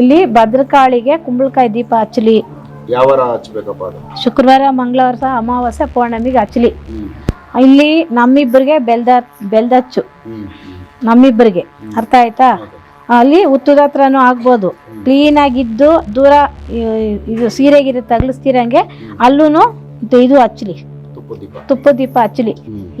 ಇಲ್ಲಿ ಭದ್ರಕಾಳಿಗೆ ಕುಂಬಳಕಾಯಿ ದೀಪ ಹಚ್ಚಲಿ. ಹಚ್ಬೇಕಪ್ಪ ಅದು? ಶುಕ್ರವಾರ ಮಂಗಳವಾರ ಸಹ ಅಮಾವಾಸ್ಯೆ ಪೌರ್ಣಮಿಗೆ ಹಚ್ಚಲಿ. ಇಲ್ಲಿ ನಮ್ಮಿಬ್ಬರಿಗೆ ಬೆಲ್ದ ಬೆಲ್ದಚ್ಚು. ನಮ್ಮಿಬ್ಬರಿಗೆ. ಅರ್ಥ ಆಯ್ತಾ? ಅಲ್ಲಿ ಹುತ್ತದ ಹತ್ರನೂ ಆಗ್ಬೋದು. ಕ್ಲೀನ್ ಆಗಿದ್ದು ದೂರ ಇದು ಸೀರೆಗಿರೆ ತಗಲಿಸ್ತೀರಂಗೆ ಅಲ್ಲೂ ಇದು ಹಚ್ಚಲಿ. ತುಪ್ಪ ದೀಪ ಆಕ್ಚುಲಿ.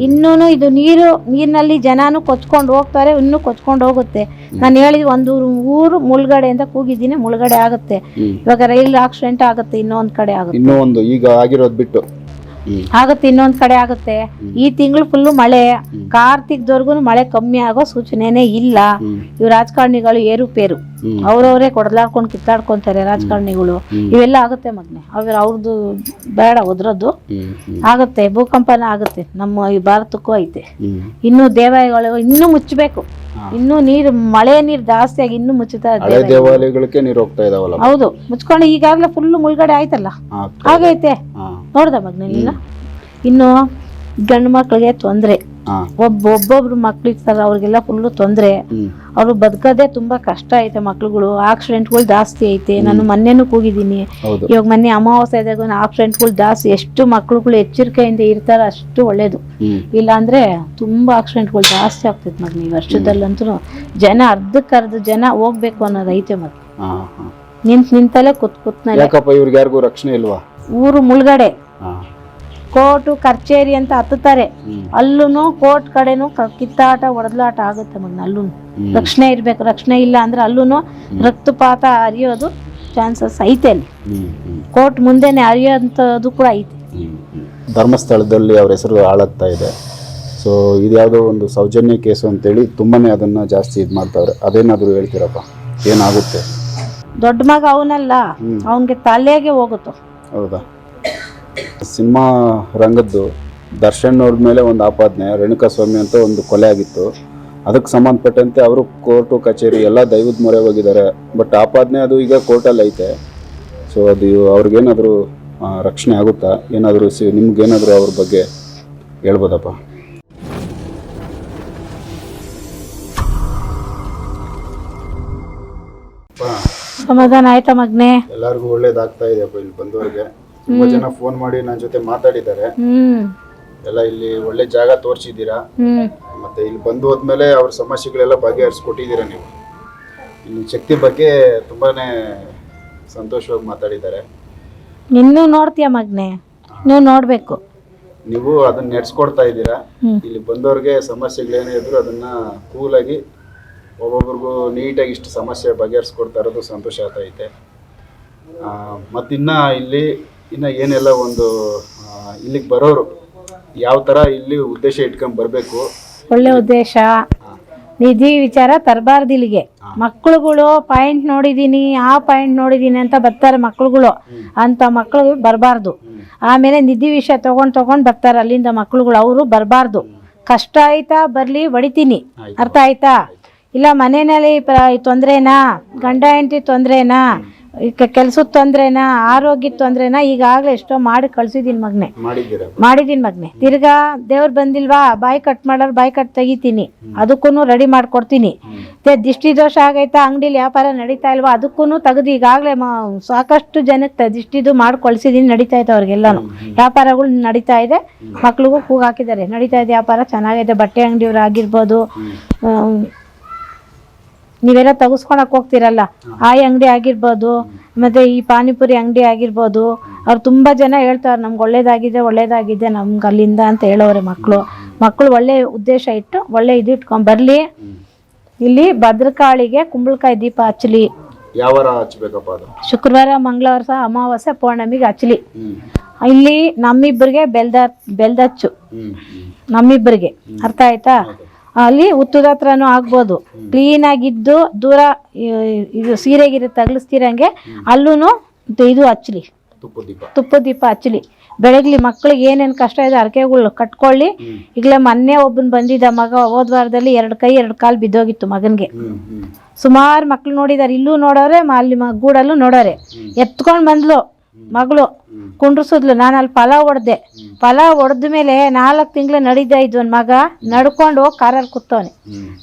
ಇನ್ನೂ ಇದು ನೀರು ನೀರಿನಲ್ಲಿ ಜನಾನು ಕೊಚ್ಕೊಂಡು ಹೋಗ್ತಾರೆ ಇನ್ನೂ ಕೊಚ್ಕೊಂಡು ಹೋಗುತ್ತೆ. ನಾನು ಹೇಳಿದ ಒಂದು ಊರು ಮುಳುಗಡೆಯಿಂದ ಕೂಗಿದ್ದೀನಿ ಮುಳುಗಡೆ ಆಗುತ್ತೆ. ಇವಾಗ ರೈಲ್ ಆಕ್ಸಿಡೆಂಟ್ ಆಗುತ್ತೆ ಇನ್ನೊಂದ್ ಕಡೆ ಆಗುತ್ತೆ. ಇನ್ನೂ ಒಂದು ಈಗ ಆಗಿರೋದು ಬಿಟ್ಟು. ಆಗುತ್ತೆ ಇನ್ನೊಂದ್ ಕಡೆ ಆಗುತ್ತೆ. ಈ ತಿಂಗಳು ಫುಲ್ಲು ಮಳೆ. ಕಾರ್ತಿಕ್ದವರೆಗೂ ಮಳೆ ಕಮ್ಮಿ ಆಗೋ ಸೂಚನೆನೇ ಇಲ್ಲ. ಇವ್ ರಾಜಕಾರಣಿಗಳು ಏರುಪೇರು. ಅವ್ರವ್ರೆ ಕೊಡಲಾಡ್ಕೊಂಡು ಕಿತ್ತಾಡ್ಕೊಂತಾರೆ ರಾಜಕಾರಣಿಗಳು. ಇವೆಲ್ಲ ಆಗುತ್ತೆ ಮಗ್ನೆ. ಅವ್ರ ಅವ್ರದ್ದು ಬೇಡ ಒದ್ರದ್ದು ಆಗುತ್ತೆ ಭೂಕಂಪನ ಆಗುತ್ತೆ. ನಮ್ಮ ಈ ಭಾರತಕ್ಕೂ ಐತೆ. ಇನ್ನು ದೇವಾಲಯಗಳು ಇನ್ನೂ ಮುಚ್ಚಬೇಕು ಇನ್ನು ನೀರು ಮಳೆ ನೀರು ಜಾಸ್ತಿ ಆಗಿ ಇನ್ನೂ ಮುಚ್ಚುತ್ತಾ ಇದೆ ಹಳೆ ದೇವಾಲಯಗಳಿಗೆ ನೀರು ಹೋಗ್ತಾ ಇದಾವಲ್ಲ. ಹೌದು. ಮುಚ್ಕೊಂಡು ಈಗಾಗಲೇ ಫುಲ್ ಮುಳುಗಡೆ ಆಯ್ತಲ್ಲ? ಆಗೈತೆ ನೋಡ್ದ ಮಗ್ನಿಲ್ಲ ಇನ್ನು ಗಂಡು ಮಕ್ಳಿಗೆ ತೊಂದರೆ. ಒಬ್ಬ ಒಬ್ಬೊಬ್ರು ಮಕ್ಳು ಇರ್ತಾರ ಅವ್ರಿಗೆಲ್ಲ ಫುಲ್ಲು ತೊಂದರೆ. ಅವ್ರು ಬದುಕೋದೇ ತುಂಬಾ ಕಷ್ಟ ಐತೆ ಮಕ್ಳುಗಳು. ಆಕ್ಸಿಡೆಂಟ್ಗಳು ಜಾಸ್ತಿ ಐತೆ. ನಾನು ಮೊನ್ನೆನು ಕೂಗಿದ್ದೀನಿ. ಇವಾಗ ಮೊನ್ನೆ ಅಮಾವಾಸ್ಯೆದಾಗ ಆಕ್ಸಿಡೆಂಟ್ಗಳು ಜಾಸ್ತಿ. ಎಷ್ಟು ಮಕ್ಳುಗಳು ಎಚ್ಚರಿಕೆಯಿಂದ ಇರ್ತಾರ ಅಷ್ಟು ಒಳ್ಳೇದು. ಇಲ್ಲಾಂದ್ರೆ ತುಂಬಾ ಆಕ್ಸಿಡೆಂಟ್ಗಳು ಜಾಸ್ತಿ ಆಗ್ತೈತೆ ಮಗ್ನಿ ಈ ವರ್ಷದಲ್ಲಂತೂ. ಜನ ಅರ್ಧಕ್ಕೆ ಅರ್ಧ ಜನ ಹೋಗ್ಬೇಕು ಅನ್ನೋದು ಐತೆ ನಿಂತ ನಿಂತಲ್ಲೇ ಕುತ್ ಕುತ್ನಲ್ಲೇ. ಯಾಕಪ್ಪ ಇವ್ರಿಗೆ ಯಾರಿಗೂ ರಕ್ಷಣೆ ಇಲ್ವಾ? ಊರು ಮುಳುಗಡೆ. ಕೋರ್ಟು ಕಚೇರಿ ಅಂತ ಹತ್ತುತ್ತಾರೆ. ಅಲ್ಲೂ ಕೋರ್ಟ್ ಕಡೆನೂ ಕಿತ್ತಾಟ ಒಡದಲಾಟ ಆಗುತ್ತೆ ಮಗ್ನ ಅಲ್ಲೂ ರಕ್ಷಣೆ ಇರ್ಬೇಕು ರಕ್ಷಣೆ ಇಲ್ಲ ಅಂದ್ರೆ ಅಲ್ಲೂ ರಕ್ತಪಾತ ಅರಿಯೋದು ಚಾನ್ಸಸ್ ಐತೆ ಅಲ್ಲಿ. ಕೋರ್ಟ್ ಮುಂದೆನೆ ಅರಿಯೋಂಥದ್ದು ಕೂಡ ಐತೆ. ಧರ್ಮಸ್ಥಳದಲ್ಲಿ ಅವ್ರ ಹೆಸರು ಹಾಳಾಗ್ತಾ ಇದೆ. ಸೊ ಇದು ಯಾವುದೋ ಒಂದು ಸೌಜನ್ಯ ಕೇಸು ಅಂತೇಳಿ ತುಂಬಾನೇ ಅದನ್ನ ಜಾಸ್ತಿ ಇದು ಮಾಡ್ತಾವ್ರೆ. ಅದೇನಾದ್ರು ಹೇಳ್ತೀರಪ್ಪ? ಏನಾಗುತ್ತೆ? ದೊಡ್ಡ ಮಗ ಅವನಲ್ಲ. ಅವನಿಗೆ ತಲೆಗೆ ಹೋಗುತ್ತೋ? ಹೌದಾ? ಸಿನಿಮಾ ರಂಗದ್ದು ದರ್ಶನ್ ಅವ್ರ ಮೇಲೆ ಒಂದು ಆಪಾದನೆ ರೇಣುಕಾ ಸ್ವಾಮಿ ಅಂತ ಒಂದು ಕೊಲೆ ಆಗಿತ್ತು. ಅದಕ್ಕೆ ಸಂಬಂಧಪಟ್ಟಂತೆ ಅವರು ಕೋರ್ಟು, ಕಚೇರಿ ಎಲ್ಲ ದೈವದ ಮೊರೆ ಹೋಗಿದ್ದಾರೆ. ಬಟ್ ಆಪಾದನೆ ಅದು ಈಗ ಕೋರ್ಟಲ್ಲಿ ಐತೆ. ಸೊ ಅದು ಅವ್ರಿಗೇನಾದರೂ ರಕ್ಷಣೆ ಆಗುತ್ತಾ? ಏನಾದರೂ ಸಿ, ನಿಮ್ಗೇನಾದರೂ ಅವ್ರ ಬಗ್ಗೆ ಹೇಳ್ಬೋದಪ್ಪ? ಸಮಾಧಾನ ಆಯ್ತಾ ಮಗ್ನೆ? ಎಲ್ಲರಿಗೂ ಒಳ್ಳೇದಾಗ್ತಾ ಇದೆ ಇಲ್ಲಿ ಬಂದವರಿಗೆ. ತುಂಬಾ ಜನ ಫೋನ್ ಮಾಡಿ ನನ್ನ ಜೊತೆ ಮಾತಾಡಿದ್ದಾರೆ. ಹ್ಮ್. ಎಲ್ಲ ಇಲ್ಲಿ ಒಳ್ಳೆ ಜಾಗ ತೋರಿಸಿದ್ದೀರಾ? ಹ್ಮ್. ಮತ್ತೆ ಇಲ್ಲಿ ಬಂದು ಹೋದ್ಮೇಲೆ ಅವ್ರ ಸಮಸ್ಯೆಗಳೆಲ್ಲ ಬಗೆಹರಿಸ್ಕೊಟ್ಟಿದ್ದೀರಾ ನೀವು? ಇಲ್ಲಿ ಶಕ್ತಿ ಬಗ್ಗೆ ತುಂಬಾನೇ ಸಂತೋಷವಾಗಿ ಮಾತಾಡಿದ್ದಾರೆ. ಇನ್ನೂ ನೋಡ್ತೀಯ ಮಗ್ನೆ? ನೀವು ನೋಡ್ಬೇಕು. ನೀವು ಅದನ್ನ ನಡೆಸ್ಕೊಡ್ತಾ ಇದ್ದೀರಾ. ಇಲ್ಲಿ ಬಂದವ್ರಿಗೆ ಸಮಸ್ಯೆಗಳೇನೇ ಇದ್ರು ಅದನ್ನ ಕೂಲಾಗಿ ಒಬ್ಬೊಬ್ರಿಗೂ ನೀಟಾಗಿ ಇಷ್ಟು ಸಮಸ್ಯೆ ಬಗೆಹರಿಸ್ಕೊಡ್ತಾ ಇರೋದು ಸಂತೋಷ ಆಗ್ತಾ ಐತೆ. ಆ, ಮತ್ತಿನ್ನ ಇಲ್ಲಿ ಇನ್ನು ಏನೆಲ್ಲ ಒಂದು ಇಲ್ಲಿಗೆ ಬರೋರು ಯಾವ ಥರ ಇಲ್ಲಿ ಉದ್ದೇಶ ಇಟ್ಕೊಂಡು ಬರಬೇಕು? ಒಳ್ಳೆ ಉದ್ದೇಶ. ನಿಧಿ ವಿಚಾರ ತರಬಾರ್ದು ಇಲ್ಲಿಗೆ ಮಕ್ಕಳುಗಳು ಪಾಯಿಂಟ್ ನೋಡಿದ್ದೀನಿ ಆ ಪಾಯಿಂಟ್ ನೋಡಿದ್ದೀನಿ ಅಂತ ಬರ್ತಾರೆ ಮಕ್ಕಳುಗಳು ಅಂತ ಮಕ್ಕಳು ಬರಬಾರ್ದು. ಆಮೇಲೆ ನಿಧಿ ವಿಷಯ ತೊಗೊಂಡು ತೊಗೊಂಡು ಬರ್ತಾರೆ ಅಲ್ಲಿಂದ ಮಕ್ಕಳುಗಳು ಅವರು ಬರಬಾರ್ದು. ಕಷ್ಟ ಆಯ್ತಾ ಬರಲಿ ಹೊಡಿತೀನಿ. ಅರ್ಥ ಆಯ್ತಾ. ಇಲ್ಲ ಮನೆಯಲ್ಲಿ ತೊಂದರೆನಾ? ಗಂಡ ಹೆಂಡತಿ ತೊಂದ್ರೆನಾ? ಕೆಲ್ಸದ ತೊಂದರೆನಾ? ಆರೋಗ್ಯದ ತೊಂದರೆನಾ? ಈಗಾಗಲೇ ಎಷ್ಟೋ ಮಾಡಿ ಕಳ್ಸಿದ್ದೀನಿ ಮಗ್ನೆ. ಮಾಡಿದ್ದೀನಿ ಮಾಡಿದೀನಿ ಮಗ್ನೆ. ತಿರ್ಗಾ ದೇವ್ರು ಬಂದಿಲ್ವಾ? ಬಾಯಿ ಕಟ್ ಮಾಡೋರು ಬಾಯಿ ಕಟ್ ತೆಗಿತೀನಿ. ಅದಕ್ಕೂ ರೆಡಿ ಮಾಡ್ಕೊಡ್ತೀನಿ. ದಿಷ್ಟಿ ದೋಷ ಆಗೈತಾ? ಅಂಗಡಿಲಿ ವ್ಯಾಪಾರ ನಡೀತಾ ಇಲ್ವಾ? ಅದಕ್ಕೂ ತೆಗೆದು ಈಗಾಗಲೇ ಸಾಕಷ್ಟು ಜನಕ್ಕೆ ದಿಷ್ಟಿದು ಮಾಡಿ ಕಳ್ಸಿದ್ದೀನಿ ನಡೀತಾ ಇದೆ ಅವ್ರಿಗೆಲ್ಲಾನು. ವ್ಯಾಪಾರಗಳು ನಡೀತಾ ಇದೆ. ಮಕ್ಳಿಗೂ ಕೂಗಾಕಿದ್ದಾರೆ ನಡೀತಾ ಇದೆ ವ್ಯಾಪಾರ ಚೆನ್ನಾಗಿದೆ. ಬಟ್ಟೆ ಅಂಗಡಿಯವ್ರು ಆಗಿರ್ಬೋದು. ನೀವೆಲ್ಲ ತಗಸ್ಕೊಳಕ್ ಹೋಗ್ತಿರಲ್ಲ. ಆಯಿ ಅಂಗಡಿ ಆಗಿರ್ಬೋದು ಮತ್ತೆ ಈ ಪಾನಿಪುರಿ ಅಂಗಡಿ ಆಗಿರ್ಬೋದು ಅವ್ರು ತುಂಬಾ ಜನ ಹೇಳ್ತಾರೆ ನಮ್ಗೆ ಒಳ್ಳೇದಾಗಿದೆ ಒಳ್ಳೇದಾಗಿದೆ ನಮ್ಗೆ ಅಲ್ಲಿಂದ ಅಂತ ಹೇಳೋರೆ ಮಕ್ಕಳು ಮಕ್ಕಳು ಒಳ್ಳೆ ಉದ್ದೇಶ ಇಟ್ಟು ಒಳ್ಳೆ ಇದು ಇಟ್ಕೊಂಡ್ ಬರ್ಲಿ. ಇಲ್ಲಿ ಭದ್ರಕಾಳಿಗೆ ಕುಂಬಳಕಾಯಿ ದೀಪ ಹಚ್ಚಲಿ. ಶುಕ್ರವಾರ ಮಂಗಳವಾರ ಸಹ ಅಮಾವಾಸ್ಯೆ ಪೌರ್ಣಮಿಗೆ ಹಚ್ಚಲಿ. ಇಲ್ಲಿ ನಮ್ಮಿಬ್ಬರಿಗೆ ಬೆಲ್ದ ಬೆಲ್ದಚ್ಚು. ನಮ್ಮಿಬ್ಬರಿಗೆ. ಅರ್ಥ ಆಯ್ತಾ? ಅಲ್ಲಿ ಹುತ್ತದ ಹತ್ರನೂ ಆಗ್ಬೋದು. ಕ್ಲೀನ್ ಆಗಿದ್ದು ದೂರ ಇದು ಸೀರೆಗಿರೆ ತಗಲಿಸ್ತಿರಂಗೆ ಅಲ್ಲೂ ಇದು ಹಚ್ಚಲಿ. ತುಪ್ಪ ದೀಪ. ಹಚ್ಚಲಿ. ಬೆಳಗ್ಲಿ ಮಕ್ಳಿಗೆ ಏನೇನು ಕಷ್ಟ ಇದೆ ಅರಕೆಗಳು ಕಟ್ಕೊಳ್ಳಿ. ಈಗಲೇ ಮೊನ್ನೆ ಒಬ್ಬನ್ ಬಂದಿದ್ದ ಮಗ ಹೋದ್ವಾರದಲ್ಲಿ ಎರಡು ಕೈ ಎರಡು ಕಾಲು ಬಿದ್ದೋಗಿತ್ತು ಮಗನ್ಗೆ. ಸುಮಾರು ಮಕ್ಳು ನೋಡಿದ್ದಾರೆ ಇಲ್ಲೂ ನೋಡೋರೆ ಅಲ್ಲಿ ಗೂಡಲ್ಲೂ ನೋಡೋರೆ ಎತ್ಕೊಂಡು ಬಂದ್ಲು. ಮಗಳು ಕುಂಡ್ರಸಿದ್ಲು ನಾನು ಅಲ್ಲಿ ಪಲಾವ್ ಹೊಡೆದೆ ಪಲಾವ್ ಹೊಡೆದ ಮೇಲೆ ನಾಲ್ಕು ತಿಂಗಳು ನಡೀತಾ ಇದ್ವು ಮಗ. ನಡ್ಕೊಂಡು ಹೋಗಿ ಕಾರಲ್ಲಿ ಕೂತವನೆ.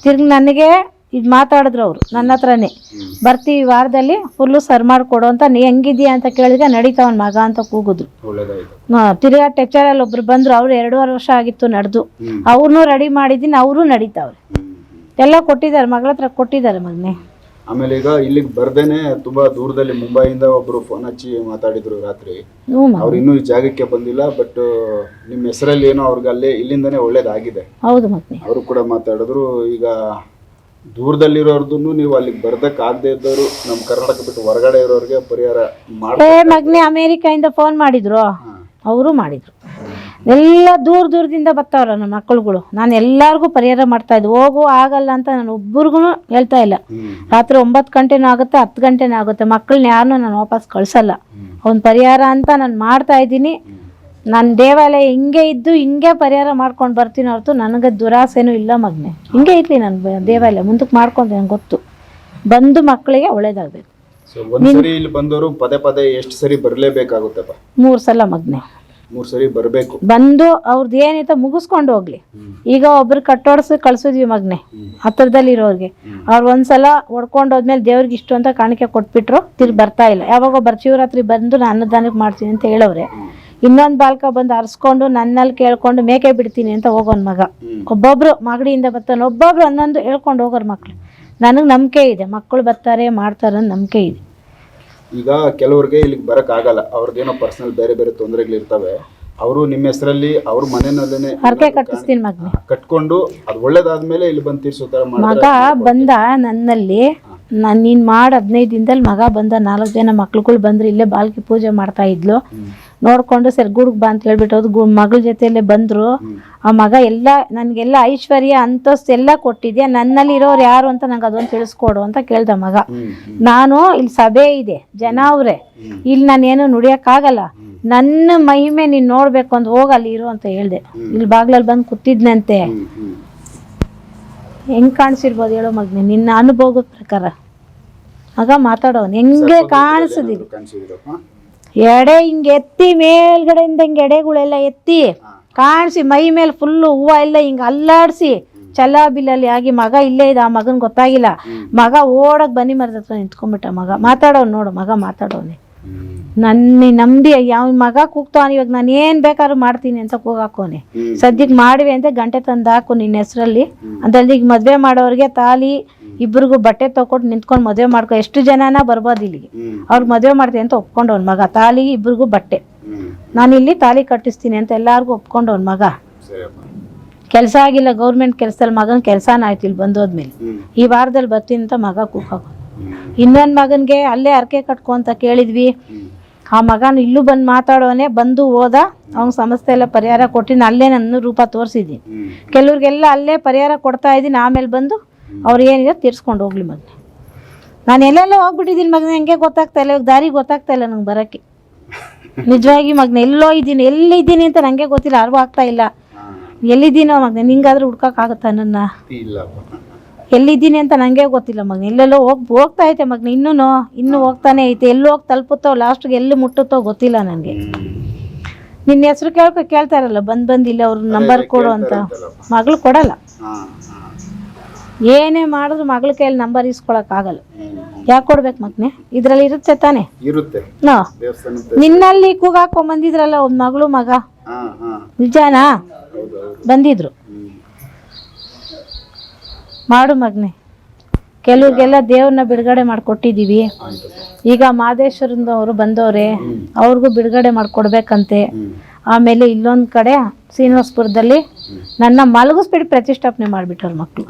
ತಿರ್ಗಿ ನನಗೆ ಇದು ಮಾತಾಡಿದ್ರು ಅವರು ನನ್ನ ಹತ್ರನೇ. ಬರ್ತೀವಿ ವಾರದಲ್ಲಿ ಫುಲ್ಲು ಸರ್ ಮಾಡಿಕೊಡು ಅಂತ ನೀ ಹೆಂಗಿದ್ಯಾ ಅಂತ ಕೇಳಿದ್ರೆ ನಡೀತಾವನ್ ಮಗ ಅಂತ ಕೂಗಿದ್ರು. ತಿರ್ಗಾ ಟೆಕ್ಚರಲ್ಲಿ ಒಬ್ರು ಬಂದ್ರು ಅವ್ರು ಎರಡೂವರೆ ವರ್ಷ ಆಗಿತ್ತು ನಡೆದು. ಅವ್ರನ್ನೂ ರೆಡಿ ಮಾಡಿದ್ದೀನಿ ಅವರು ನಡೀತಾವ್ರೆ. ಎಲ್ಲ ಕೊಟ್ಟಿದ್ದಾರೆ ಮಗಳ ಹತ್ರ ಕೊಟ್ಟಿದ್ದಾರೆ ಮಗನೇ. ಆಮೇಲೆ ಈಗ ಇಲ್ಲಿಗೆ ಬರ್ದೇನೆ ತುಂಬಾ ದೂರದಲ್ಲಿ ಮುಂಬೈಯಿಂದ ಒಬ್ರು ಫೋನ್ ಹಚ್ಚಿ ಮಾತಾಡಿದ್ರು ರಾತ್ರಿ. ಅವ್ರು ಇನ್ನೂ ಈ ಜಾಗಕ್ಕೆ ಬಂದಿಲ್ಲ ಬಟ್ ನಿಮ್ಮ ಹೆಸರಲ್ಲಿ ಏನೋ ಅವ್ರಿಗೆ ಅಲ್ಲೇ ಇಲ್ಲಿಂದನೇ ಒಳ್ಳೇದಾಗಿದೆ. ಹೌದು ಅವರು ಕೂಡ ಮಾತಾಡಿದ್ರು ಈಗ ದೂರದಲ್ಲಿರೋರ್ದು ನೀವು ಅಲ್ಲಿಗೆ ಬರ್ದಕ್ ಆಗದೆ ಇದ್ದವರು ನಮ್ಮ ಕರ್ನಾಟಕ ಬಿಟ್ಟು ಹೊರಗಡೆ ಇರೋರಿಗೆ ಪರಿಹಾರ ಮಾಡ ಅಮೇರಿಕಾ ಇಂದ ಫೋನ್ ಮಾಡಿದ್ರು? ಅವರು ಮಾಡಿದ್ರು. ಎಲ್ಲ ದೂರ ದೂರದಿಂದ ಬರ್ತಾವ್ರ ನನ್ನ ಮಕ್ಕಳುಗಳು ನಾನು ಎಲ್ಲರಿಗೂ ಪರಿಹಾರ ಮಾಡ್ತಾ ಇದ್ದೆ. ಹೋಗು ಆಗಲ್ಲ ಅಂತ ನಾನು ಒಬ್ಬರಿಗೂ ಹೇಳ್ತಾ ಇಲ್ಲ. ರಾತ್ರಿ ಒಂಬತ್ತು ಗಂಟೆನೂ ಆಗುತ್ತೆ ಹತ್ತು ಗಂಟೆನೂ ಆಗುತ್ತೆ. ಮಕ್ಕಳನ್ನ ಯಾರನ್ನೂ ನಾನು ವಾಪಸ್ ಕಳ್ಸಲ್ಲ. ಅವ್ನ ಪರಿಹಾರ ಅಂತ ನಾನು ಮಾಡ್ತಾ ಇದ್ದೀನಿ. ನನ್ನ ದೇವಾಲಯ ಹಿಂಗೆ ಇದ್ದು ಹಿಂಗೆ ಪರಿಹಾರ ಮಾಡ್ಕೊಂಡು ಬರ್ತೀನಿ ಹೊರತು ನನಗೆ ದುರಾಸೆನೂ ಇಲ್ಲ ಮಗನೆ. ಹಿಂಗೆ ಇರಲಿ ನನ್ನ ದೇವಾಲಯ ಮುಂದಕ್ಕೆ ಮಾಡ್ಕೊಂಡು ನಂಗೆ ಗೊತ್ತು. ಬಂದು ಮಕ್ಕಳಿಗೆ ಒಳ್ಳೇದಾಗಬೇಕು. ಬಂದವರು ಪದೇ ಪದೇ ಎಷ್ಟು ಸರಿ ಬರಲೇಬೇಕಾಗುತ್ತಪ್ಪ? ಮೂರು ಸಲ ಮಗನೆ. ಮೂರ್ ಸರಿ ಬರಬೇಕು. ಬಂದು ಅವ್ರದ್ದು ಏನೈತೆ ಮುಗಿಸ್ಕೊಂಡು ಹೋಗ್ಲಿ. ಈಗ ಒಬ್ರು ಕಟ್ಟೋಡ್ಸಿ ಕಳ್ಸಿದ್ವಿ ಮಗ್ನೆ. ಹತ್ರದಲ್ಲಿ ಇರೋರಿಗೆ. ಅವ್ರು ಒಂದ್ಸಲ ಹೊಡ್ಕೊಂಡು ಹೋದ್ಮೇಲೆ ದೇವ್ರಿಗೆ ಇಷ್ಟು ಅಂತ ಕಾಣಿಕೆ ಕೊಟ್ಬಿಟ್ರು ತಿರ್ಗಿ ಬರ್ತಾ ಇಲ್ಲ. ಯಾವಾಗ ಬರ್ ಶಿವರಾತ್ರಿ ಬಂದು ನಾನು ಅನ್ನದಾನಕ್ಕೆ ಮಾಡ್ತೀನಿ ಅಂತ ಹೇಳವ್ರೆ. ಇನ್ನೊಂದು ಬಾಲ್ಕ ಬಂದು ಅರ್ಸ್ಕೊಂಡು ನನ್ನಲ್ಲಿ ಕೇಳ್ಕೊಂಡು ಮೇಕೆ ಬಿಡ್ತೀನಿ ಅಂತ ಹೋಗೋನ್ ಮಗ. ಒಬ್ಬೊಬ್ರು ಮಗಡಿಯಿಂದ ಬರ್ತಾನೆ ಒಬ್ಬೊಬ್ರು ಒಂದೊಂದು ಹೇಳ್ಕೊಂಡು ಹೋಗೋರು ಮಕ್ಳು. ನನಗೆ ನಂಬಿಕೆ ಇದೆ ಮಕ್ಕಳು ಬರ್ತಾರೆ ಮಾಡ್ತಾರೆ ನಂಬಿಕೆ ಇದೆ. ಈಗ ಕೆಲವ್ರಿಗೆ ಇಲ್ಲಿಗೆ ಬರಕ್ ಆಗಲ್ಲ. ಅವ್ರದ್ದೇನೋ ಪರ್ಸನಲ್ ಬೇರೆ ಬೇರೆ ತೊಂದರೆಗಳು ಇರ್ತವೆ. ಅವರು ನಿಮ್ಮ ಹೆಸರಲ್ಲಿ ಅವ್ರ ಮನೆಯಲ್ಲೇನೆ ಹರಕೆ ಕಟ್ಟಿಸ್ತೀನಿ ಮಗ ಕಟ್ಕೊಂಡು ಅದು ಒಳ್ಳೇದಾದ್ಮೇಲೆ ಇಲ್ಲಿ ಬಂದು ತೀರ್ಸೋ ತರ ಮಗ ಬಂದ ನನ್ನಲ್ಲಿ. ನಾನು ನೀನು ಮಾಡಿ ಹದಿನೈದು ದಿನದಲ್ಲಿ ಮಗ ಬಂದ ನಾಲ್ಕು ಜನ ಮಕ್ಳುಗಳು ಬಂದ್ರು ಇಲ್ಲೇ ಬಾಲ್ಕಿ ಪೂಜೆ ಮಾಡ್ತಾ ಇದ್ಲು. ನೋಡ್ಕೊಂಡು ಸರಿ ಗುಡ್ಗೆ ಬಾ ಅಂತ ಹೇಳ್ಬಿಟ್ಟು ಅದು ಗು ಮಗಳ ಜೊತೆಯಲ್ಲೇ ಬಂದ್ರು. ಆ ಮಗ ಎಲ್ಲ ನನಗೆಲ್ಲ ಐಶ್ವರ್ಯ ಅಂತಸ್ತು ಎಲ್ಲ ಕೊಟ್ಟಿದ್ಯಾ? ನನ್ನಲ್ಲಿ ಇರೋರು ಯಾರು ಅಂತ ನಂಗೆ ಅದೊಂದು ತಿಳಿಸ್ಕೊಡು ಅಂತ ಕೇಳ್ದ ಮಗ. ನಾನು ಇಲ್ಲಿ ಸಭೆ ಇದೆ ಜನ ಅವ್ರೆ. ಇಲ್ಲಿ ನಾನೇನು ನುಡಿಯೋಕ್ಕಾಗಲ್ಲ. ನನ್ನ ಮಹಿಮೆ ನೀನು ನೋಡಬೇಕು ಅಂತ ಹೋಗಲ್ಲಿ ಇರು ಅಂತ ಹೇಳ್ದೆ. ಇಲ್ಲಿ ಬಾಗ್ಲಲ್ಲಿ ಬಂದು ಕೂತಿದ್ನಂತೆ. ಹೆಂಗ್ ಕಾಣಿಸಿರ್ಬೋದು ಹೇಳೋ ಮಗ್ನೆ ನಿನ್ನ ಅನುಭವದ ಪ್ರಕಾರ. ಮಗ ಮಾತಾಡೋನ್ ಹೆಂಗೆ ಕಾಣಿಸಿದಿರಿ ಎಡೆ ಹಿಂಗೆ ಎತ್ತಿ ಮೇಲ್ಗಡೆಯಿಂದ ಹಿಂಗೆ ಎಡೆಗಳೆಲ್ಲ ಎತ್ತಿ. ಕಾಣಿಸಿ, ಮೈ ಮೇಲೆ ಫುಲ್ಲು ಹೂವು ಎಲ್ಲ ಹಿಂಗೆ ಅಲ್ಲಾಡಿಸಿ ಚಲ್ಲಾಬಿಲ್ಲಲ್ಲಿ ಆಗಿ ಮಗ ಇಲ್ಲೇ ಇದೆ, ಆ ಮಗನ ಗೊತ್ತಾಗಿಲ್ಲ. ಮಗ ಓಡಕ್ ಬನ್ನಿ ಮರದ ಹತ್ರ ನಿಂತ್ಕೊಂಡ್ಬಿಟ್ಟ ಮಗ. ಮಾತಾಡೋನು ನೋಡು, ಮಗ ಮಾತಾಡೋನೆ. ನನ್ನ ನಂಬಿ ಯಾವ ಮಗ ಕೂಗ್ತಾವನ್ ಇವಾಗ ನಾನು ಏನು ಬೇಕಾದ್ರೂ ಮಾಡ್ತೀನಿ ಅಂತ ಕೂಗಾಕೋನೆ. ಸದ್ಯಕ್ಕೆ ಮಾಡಿವೆ ಅಂತ ಗಂಟೆ ತಂದು ಹಾಕು ನಿನ್ನ ಹೆಸರಲ್ಲಿ. ಅಂತಂದ್ರೆ ಈಗ ಮದುವೆ ಮಾಡೋರಿಗೆ ತಾಲಿ, ಇಬ್ರಿಗೂ ಬಟ್ಟೆ ತಗೊಂಡು ನಿಂತ್ಕೊಂಡು ಮದುವೆ ಮಾಡ್ಕೊ. ಎಷ್ಟು ಜನನ ಬರ್ಬೋದು ಇಲ್ಲಿಗೆ. ಅವ್ರಿಗೆ ಮದುವೆ ಮಾಡ್ತೀನಿ ಅಂತ ಒಪ್ಕೊಂಡವ್ನ ಮಗ. ತಾಲಿ, ಇಬ್ರಿಗೂ ಬಟ್ಟೆ. ಹ್ಮ್ ನಾನು ಇಲ್ಲಿ ತಾಲಿ ಕಟ್ಟಿಸ್ತೀನಿ ಅಂತ ಎಲ್ಲಾರ್ಗೂ ಒಪ್ಕೊಂಡವ್ನ ಮಗ. ಸರಿಯಪ್ಪ ಕೆಲಸ ಆಗಿಲ್ಲ ಗೌರ್ಮೆಂಟ್ ಕೆಲಸದಲ್ಲಿ ಮಗನ ಕೆಲಸ ಆಯ್ತು ಇಲ್ಲಿ ಬಂದೋದ್ಮೇಲೆ. ಈ ವಾರದಲ್ಲಿ ಬರ್ತೀನಿ ಅಂತ ಮಗ ಹ್ಮ್. ಇನ್ನೊಂದು ಮಗನಿಗೆ ಅಲ್ಲೇ ಅರ್ಕೆ ಕಟ್ಕೊ ಅಂತ ಕೇಳಿದ್ವಿ. ಆ ಮಗನ ಇಲ್ಲೂ ಬಂದು ಮಾತಾಡೋನೆ ಬಂದು ಹೋದ. ಅವ್ನ ಸಮಸ್ಯೆ ಎಲ್ಲ ಪರಿಹಾರ ಕೊಟ್ಟಿನ ಅಲ್ಲೇ ನನ್ನ ರೂಪ ತೋರಿಸಿದ್ದೀನಿ. ಕೆಲವ್ರಿಗೆಲ್ಲ ಅಲ್ಲೇ ಪರಿಹಾರ ಕೊಡ್ತಾ ಇದ್ದೀನಿ ಆಮೇಲೆ ಬಂದು ಅವ್ರು ಏನಿದೆ ತೀರ್ಸ್ಕೊಂಡು ಹೋಗ್ಲಿ ಮಗನ. ನಾನು ಎಲ್ಲೆಲ್ಲ ಹೋಗ್ಬಿಟ್ಟಿದ್ದೀನಿ ಮಗನ ಹೆಂಗೆ ಗೊತ್ತಾಗ್ತಾ ಇಲ್ಲ ಇವಾಗ ದಾರಿ ಗೊತ್ತಾಗ್ತಾ ಇಲ್ಲ ನಂಗೆ ಬರೋಕ್ಕೆ. ನಿಜವಾಗಿ ಮಗ್ನ ಎಲ್ಲೋ ಇದ್ದೀನಿ ಎಲ್ಲಿದ್ದೀನಿ ಅಂತ ನನಗೆ ಗೊತ್ತಿಲ್ಲ ಅರ್ವ ಆಗ್ತಾ ಇಲ್ಲ. ಎಲ್ಲಿದ್ದೀನೋ ಮಗ್ನ ನಿಂಗಾದ್ರೂ ಹುಡ್ಕೋಕ್ಕಾಗತ್ತಾ ನನ್ನ ಎಲ್ಲಿದ್ದೀನಿ ಅಂತ ನನಗೆ ಗೊತ್ತಿಲ್ಲ ಮಗ್ನ ಎಲ್ಲೆಲ್ಲೋ ಹೋಗಿ ಹೋಗ್ತಾ ಐತೆ ಮಗ್ನ ಇನ್ನೂ ಇನ್ನೂ ಹೋಗ್ತಾನೆ ಐತೆ ಎಲ್ಲಿ ಹೋಗಿ ತಲುಪುತ್ತೋ ಲಾಸ್ಟ್ಗೆ ಎಲ್ಲಿ ಮುಟ್ಟುತ್ತೋ ಗೊತ್ತಿಲ್ಲ ನನಗೆ ನಿನ್ನ ಹೆಸರು ಕೇಳ್ಕೊ ಕೇಳ್ತಾರಲ್ಲ ಬಂದು ಬಂದು ಇಲ್ಲ ಅವ್ರ ನಂಬರ್ ಕೊಡು ಅಂತ. ಮಗಳು ಕೊಡಲ್ಲ. ಏನೇ ಮಾಡಿದ್ರು ಮಗಳ ಕೈಯಲ್ಲಿ ನಂಬರ್ ಹ್ಮ್ ಯಾಕೆ ಕೊಡ್ಬೇಕು ಮಗನೆ? ಇದರಲ್ಲಿ ಇರುತ್ತೆ ತಾನೆ? ಇರುತ್ತೆ. ನಿನ್ನಲ್ಲಿ ಕೂಗಾಕೊಂಡ್ ಬಂದಿದ್ರಲ್ಲ ಒಂದು ಮಗಳು ಮಗ? ನಿಜಾನಾ? ಬಂದಿದ್ರು. ಮಾಡು ಮಗ್ನೆ. ಕೆಲವ್ರಿಗೆಲ್ಲ ದೇವ್ರನ್ನ ಬಿಡುಗಡೆ ಮಾಡಿಕೊಟ್ಟಿದ್ದೀವಿ. ಈಗ ಮಾದೇಶ್ವರಂದವರು ಬಂದವ್ರೆ ಅವ್ರಿಗೂ ಬಿಡುಗಡೆ ಮಾಡಿಕೊಡ್ಬೇಕಂತೆ. ಆಮೇಲೆ ಇಲ್ಲೊಂದು ಕಡೆ ಶ್ರೀನಿವಾಸಪುರದಲ್ಲಿ ನನ್ನ ಮಲಗಿಸ್ಬಿಟ್ಟು ಪ್ರತಿಷ್ಠಾಪನೆ ಮಾಡಿಬಿಟ್ಟವ್ರ ಮಕ್ಕಳು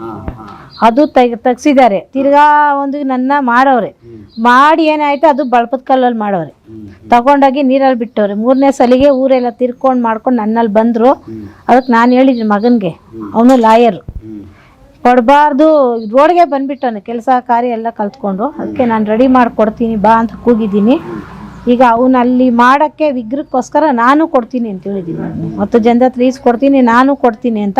ಅದು ತೆಗ್ ತೆಗ್ಸಿದ್ದಾರೆ. ತಿರ್ಗಾ ಒಂದು ನನ್ನ ಮಾಡೋರೆ ಮಾಡಿ ಏನಾಯ್ತು ಅದು ಬಳಪದ ಕಲ್ಲಲ್ಲಿ ಮಾಡೋರೆ ತಗೊಂಡೋಗಿ ನೀರಲ್ಲಿ ಬಿಟ್ಟವ್ರೆ. ಮೂರನೇ ಸಲಿಗೆ ಊರೆಲ್ಲ ತಿರ್ಕೊಂಡು ಮಾಡ್ಕೊಂಡು ನನ್ನಲ್ಲಿ ಬಂದರು. ಅದಕ್ಕೆ ನಾನು ಹೇಳಿದ್ದೀನಿ ಮಗನಿಗೆ. ಅವನು ಲಾಯರು. ಕೊಡಬಾರ್ದು. ರೋಡ್ಗೆ ಬಂದ್ಬಿಟ್ಟವನು. ಕೆಲಸ ಕಾರ್ಯ ಎಲ್ಲ ಕಲ್ತ್ಕೊಂಡು. ಅದಕ್ಕೆ ನಾನು ರೆಡಿ ಮಾಡಿಕೊಡ್ತೀನಿ ಬಾ ಅಂತ ಕೂಗಿದ್ದೀನಿ. ಈಗ ಅವನು ಅಲ್ಲಿ ಮಾಡೋಕ್ಕೆ ವಿಗ್ರಹಕ್ಕೋಸ್ಕರ ನಾನು ಕೊಡ್ತೀನಿ ಅಂತ ಹೇಳಿದ್ದೀನಿ. ಮತ್ತು ಜನದತ್ರ ಕೊಡ್ತೀನಿ, ನಾನು ಕೊಡ್ತೀನಿ ಅಂತ.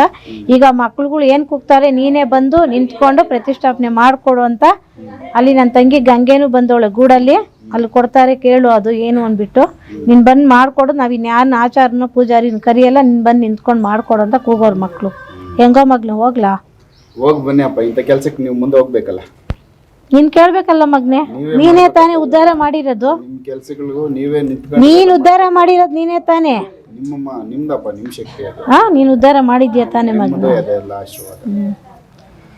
ಈಗ ಮಕ್ಳುಗಳು ಏನು ಕೂಗ್ತಾರೆ, ನೀನೇ ಬಂದು ನಿಂತ್ಕೊಂಡು ಪ್ರತಿಷ್ಠಾಪನೆ ಮಾಡಿಕೊಡು ಅಂತ. ಅಲ್ಲಿ ನನ್ನ ತಂಗಿ ಗಂಗೆನೂ ಬಂದವಳೆ ಗೂಡಲ್ಲಿ. ಅಲ್ಲಿ ಕೊಡ್ತಾರೆ, ಕೇಳು ಅದು ಏನು ಅಂದ್ಬಿಟ್ಟು. ನೀನು ಬಂದು ಮಾಡಿಕೊಡು, ನಾವು ಇನ್ಯಾರನ್ನ ಆಚಾರನ ಪೂಜಾರಿನ ಕರಿಯಲ್ಲ, ನೀನು ಬಂದು ನಿಂತ್ಕೊಂಡು ಮಾಡಿಕೊಡು ಅಂತ ಕೂಗೋರು ಮಕ್ಕಳು ಹೆಂಗೋ ಮಗ್ಳು, ಹೋಗ್ಲಾ? ಹೋಗಿ ಬನ್ನಿ ಅಪ್ಪ, ಇಂಥ ಕೆಲಸಕ್ಕೆ ನೀವು ಮುಂದೆ ಹೋಗ್ಬೇಕಲ್ಲ. ನೀನ್ ಕೇಳ್ಬೇಕಲ್ಲ ಮಗ್ನೆ? ನೀನೇ ತಾನೇ ಉದ್ಧಾರ ಮಾಡಿರೋದು? ಕೆಲ್ಸಗಳಿಗೂ ನೀವೇ ನಿಂತ್ಕೊಂಡು ನೀನ್ ಉದ್ಧಾರ ಮಾಡಿರೋದು ನೀನೇ ತಾನೇ? ನಿಮ್ಮಮ್ಮ ನಿಮ್ದಪ್ಪ ಶಕ್ತಿ ಅದು. ಹಾ ನೀನ್ ಉದ್ಧಾರ ಮಾಡಿದ್ಯಾ ತಾನೇ ಮಗ್ನೆ? ನಿಮ್ಮದೇ ಅದೆಲ್ಲ ಆಶೀರ್ವಾದ.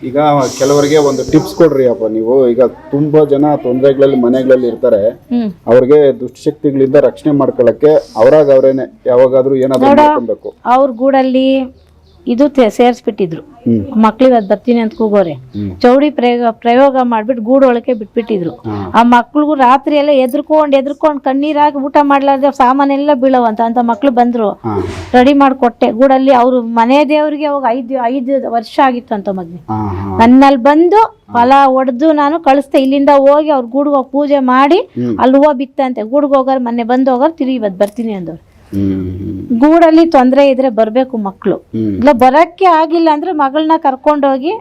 ಈಗ ಕೆಲವರಿಗೆ ಒಂದು ಟಿಪ್ಸ್ ಕೊಡ್ರಿ ಅಪ್ಪ ನೀವು. ಈಗ ತುಂಬಾ ಜನ ತೊಂದರೆಗಳಲ್ಲಿ ಮನೆಗಳಲ್ಲಿ ಇರ್ತಾರೆ. ಹ್ಮ್. ಅವ್ರಿಗೆ ದುಷ್ಟಶಕ್ತಿಗಳಿಂದ ರಕ್ಷಣೆ ಮಾಡ್ಕೊಳಕ್ಕೆ ಅವರಾಗ ಅವ್ರೇನೆ ಯಾವಾಗಾದ್ರೂ ಏನಾದ್ರು ಮಾಡ್ಕೊಬೇಕು ಅವ್ರ ಗೂಡಲ್ಲಿ ಇದು ಸೇರಿಸ್ಬಿಟ್ಟಿದ್ರು. ಮಕ್ಳಿಗೆ ಅದ್ ಬರ್ತೀನಿ ಅಂತ ಕೂಗೋರೆ. ಚೌಡಿ ಪ್ರಯೋಗ ಪ್ರಯೋಗ ಮಾಡ್ಬಿಟ್ಟು ಗೂಡೊಳಕ್ಕೆ ಬಿಟ್ಬಿಟ್ಟಿದ್ರು. ಆ ಮಕ್ಳಿಗೂ ರಾತ್ರಿ ಎಲ್ಲ ಎದ್ರಕೊಂಡ್ ಎದ್ರಕೊಂಡ್ ಕಣ್ಣೀರಾಗಿ ಊಟ ಮಾಡ್ಲಾರ್ದೆ ಸಾಮಾನೆಲ್ಲ ಬೀಳವಂತ ಅಂತ ಮಕ್ಳು ಬಂದ್ರು. ರೆಡಿ ಮಾಡ್ಕೊಟ್ಟೆ. ಗೂಡಲ್ಲಿ ಅವ್ರು ಮನೆ ದೇವ್ರಿಗೆ ಅವಾಗ ಐದು ಐದು ವರ್ಷ ಆಗಿತ್ತು ಅಂತ ಮಗ್ನಿ ನನ್ನಲ್ಲಿ ಬಂದು ಫಲ ಒಡೆದು ನಾನು ಕಳಿಸ್ದೆ. ಇಲ್ಲಿಂದ ಹೋಗಿ ಅವ್ರ ಗೂಡ್ಗೆ ಹೋಗಿ ಪೂಜೆ ಮಾಡಿ. ಅಲ್ಲಿ ಹೂವು ಬಿತ್ತಂತೆ. ಗೂಡ್ಗೆ ಹೋಗೋರು ಮೊನ್ನೆ ಬಂದು ಹೋಗೋರು ತಿರುಗಿ ಬರ್ತೀನಿ ಅಂದವ್ರು. ಗೂಡಲ್ಲಿ ತೊಂದರೆ ಇದ್ರೆ ಬರ್ಬೇಕು ಮಕ್ಕಳು ಇಲ್ಲ ಬರಕ್ಕೆ ಆಗಿಲ್ಲ ಅಂದ್ರೆ ಮಗಳನ್ನ ಕರ್ಕೊಂಡೋಗಿ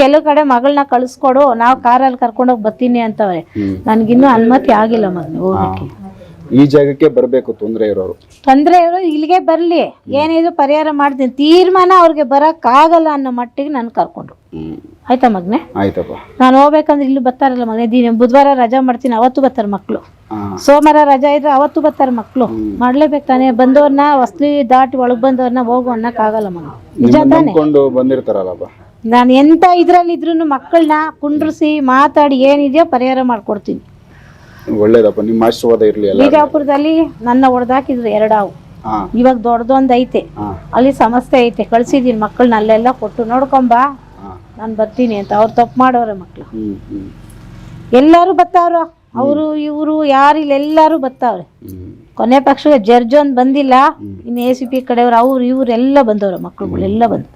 ಕೆಲವು ಕಡೆ ಮಗಳನ್ನ ಕಳಿಸ್ಕೊಡು ನಾವು ಕಾರಲ್ಲಿ ಕರ್ಕೊಂಡೋಗಿ ಬರ್ತೀನಿ ಅಂತವ್ರೆ. ನನ್ಗಿನ್ನು ಅನುಮತಿ ಆಗಿಲ್ಲ ಮಗನ ಹೋಗಕ್ಕೆ ಈ ಜಾಗಕ್ಕೆ ಬರಬೇಕು ತೊಂದರೆ ಇರೋರು. ತೊಂದರೆ ಇರೋ ಇಲ್ಲಿಗೆ ಬರಲಿ. ಏನಿದ್ರು ಪರಿಹಾರ ಮಾಡ್ತೀನಿ. ತೀರ್ಮಾನ ಅವ್ರಿಗೆ ಬರಕ್ಕಾಗಲ್ಲ ಆಗಲ್ಲ ಅನ್ನೋ ಮಟ್ಟಿಗೆ ನಾನು ಕರ್ಕೊಂಡ್ರು. ಹ್ಮ್ ಆಯ್ತಾ ಮಗ್ನೆ? ಆಯ್ತಪ್ಪ. ನಾನು ಹೋಗ್ಬೇಕಂದ್ರೆ ಇಲ್ಲಿ ಬರ್ತಾರಲ್ಲ ಮಗನೇ. ದಿನ ಬುಧವಾರ ರಜಾ ಮಾಡ್ತೀನಿ ಅವತ್ತು ಬರ್ತಾರೆ ಮಕ್ಕಳು ಸೋಮವಾರ ರಜಾ ಇದ್ರೆ ಅವತ್ತು ಬರ್ತಾರೆ ಮಕ್ಕಳು ಮಾಡ್ಲೇಬೇಕು ತಾನೇ. ಬಂದವ್ರನ್ನ ಹೊಸ್ಲಿ ದಾಟಿ ಒಳಗ್ ಬಂದವ್ರನ್ನ ಹೋಗು ಅನ್ನಕ್ಕಾಗಲ್ಲ ಮಗ ನಿಜ ತಾನೇ? ಬಂದಿರ್ತಾರಲ್ಲಪ್ಪ. ನಾನು ಎಂತ ಇದ್ರಲ್ಲಿ ಇದ್ರು ಮಕ್ಕಳನ್ನ ಕುಂಡ್ರಿಸಿ ಮಾತಾಡಿ ಏನಿದೆಯೋ ಪರಿಹಾರ ಮಾಡ್ಕೊಡ್ತೀನಿ. ಒಳ್ಳೇದಪ್ಪ. ನಿಮ್ಮ ಆಶೀರ್ವಾದ ಇರಲಿ ಬಿಜಾಪುರದಲ್ಲಿ ನನ್ನ ಹೊಡೆದಾಕಿದ್ರು ಎರಡಾವು ಇವಾಗ ದೊಡ್ಡದೊಂದು ಐತೆ ಅಲ್ಲಿ ಸಮಸ್ಯೆ ಐತೆ. ಕಳ್ಸಿದೀನಿ ಮಕ್ಕಳನ್ನ ಅಲ್ಲೆಲ್ಲ ಕೊಟ್ಟು. ನೋಡ್ಕೊಂಬಾ. ನಾನು ಬರ್ತೀನಿ ಅಂತ. ಅವ್ರು ತಪ್ಪು ಮಾಡೋರೆ ಮಕ್ಕಳು ಎಲ್ಲರೂ ಬರ್ತಾವ್ರ. ಅವರು ಇವರು ಯಾರು ಇಲ್ಲ ಎಲ್ಲರೂ ಬರ್ತಾವ್ರೆ. ಕೊನೆ ಪಕ್ಷ ಜರ್ಜೋನ್ ಬಂದಿಲ್ಲ. ಇನ್ನು ಎ ಸಿ ಪಿ ಕಡೆಯವ್ರು ಅವ್ರು ಇವ್ರು ಎಲ್ಲ ಬಂದವ್ರೆ ಮಕ್ಳುಗಳು ಎಲ್ಲ ಬಂದು.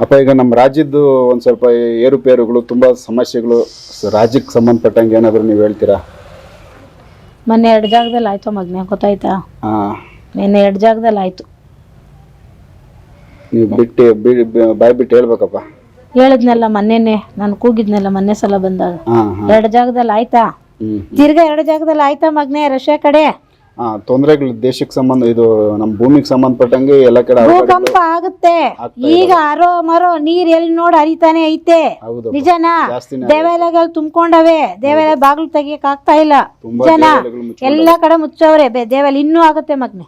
ಅಪ್ಪ ಈಗ ನಮ್ಮ ರಾಜ್ಯದ್ದು ಒಂದು ಸ್ವಲ್ಪ ಏರುಪೇರುಗಳು ತುಂಬ ಸಮಸ್ಯೆಗಳು ರಾಜ್ಯಕ್ಕೆ ಸಂಬಂಧಪಟ್ಟಂಗೆ ಏನಾದರೂ ನೀವು ಹೇಳ್ತೀರಾ? ಮೊನ್ನೆ ಎರಡು ಜಾಗದಲ್ಲಿ ಆಯ್ತು ಮಗ್ನೆ ಗೊತ್ತಾಯ್ತಾ? ನಿನ್ನೆ ಎರಡು ಜಾಗದಲ್ಲಿ ಆಯ್ತು. ನೀವು ಬಿಟ್ಟು ಬಿ- ಬಿ- ಬಾಯ್ ಬಿಟ್ಟು ಹೇಳ್ಬೇಕಪ್ಪ. ಹೇಳಿದ್ನಲ್ಲ ಮೊನ್ನೆನೆ ನಾನು ಕೂಗಿದ್ನಲ್ಲ ಮೊನ್ನೆ ಸಲ ಬಂದಾಗ. ಎರಡು ಜಾಗದಲ್ಲಿ ಆಯ್ತಾ? ತಿರ್ಗಾ ಎರಡು ಜಾಗದಲ್ಲಿ ಆಯ್ತಾ ಮಗ್ನೆ ರಷ್ಯಾ ಕಡೆ? ತೊಂದರೆಗಳು ದೇಶಕ್ಕೆ ಸಂಬಂಧ ಇದು ನಮ್ಮ ಭೂಮಿಗೆ ಸಂಬಂಧಪಟ್ಟಂಗೆ ಎಲ್ಲ ಕಡೆ ಭೂಕಂಪ ಆಗುತ್ತೆ. ಈಗ ಅರೋ ಮರೋ ನೀರ್ ಎಲ್ಲಿ ನೋಡಿ ಹರಿತಾನೆ ಐತೆ. ಹೌದು ನಿಜನಾ? ದೇವಾಲಯಗಳು ತುಂಬಿಕೊಂಡವೆ. ದೇವಾಲಯ ಬಾಗಿಲು ತೆಗಿಯಕ್ ಆಗ್ತಾ ಇಲ್ಲ. ಜನ ಎಲ್ಲಾ ಕಡೆ ಮುಚ್ಚವ್ರೆ. ಬೆ- ದೇವಾಲಯ ಇನ್ನೂ ಆಗುತ್ತೆ ಮಗ್ನೆ.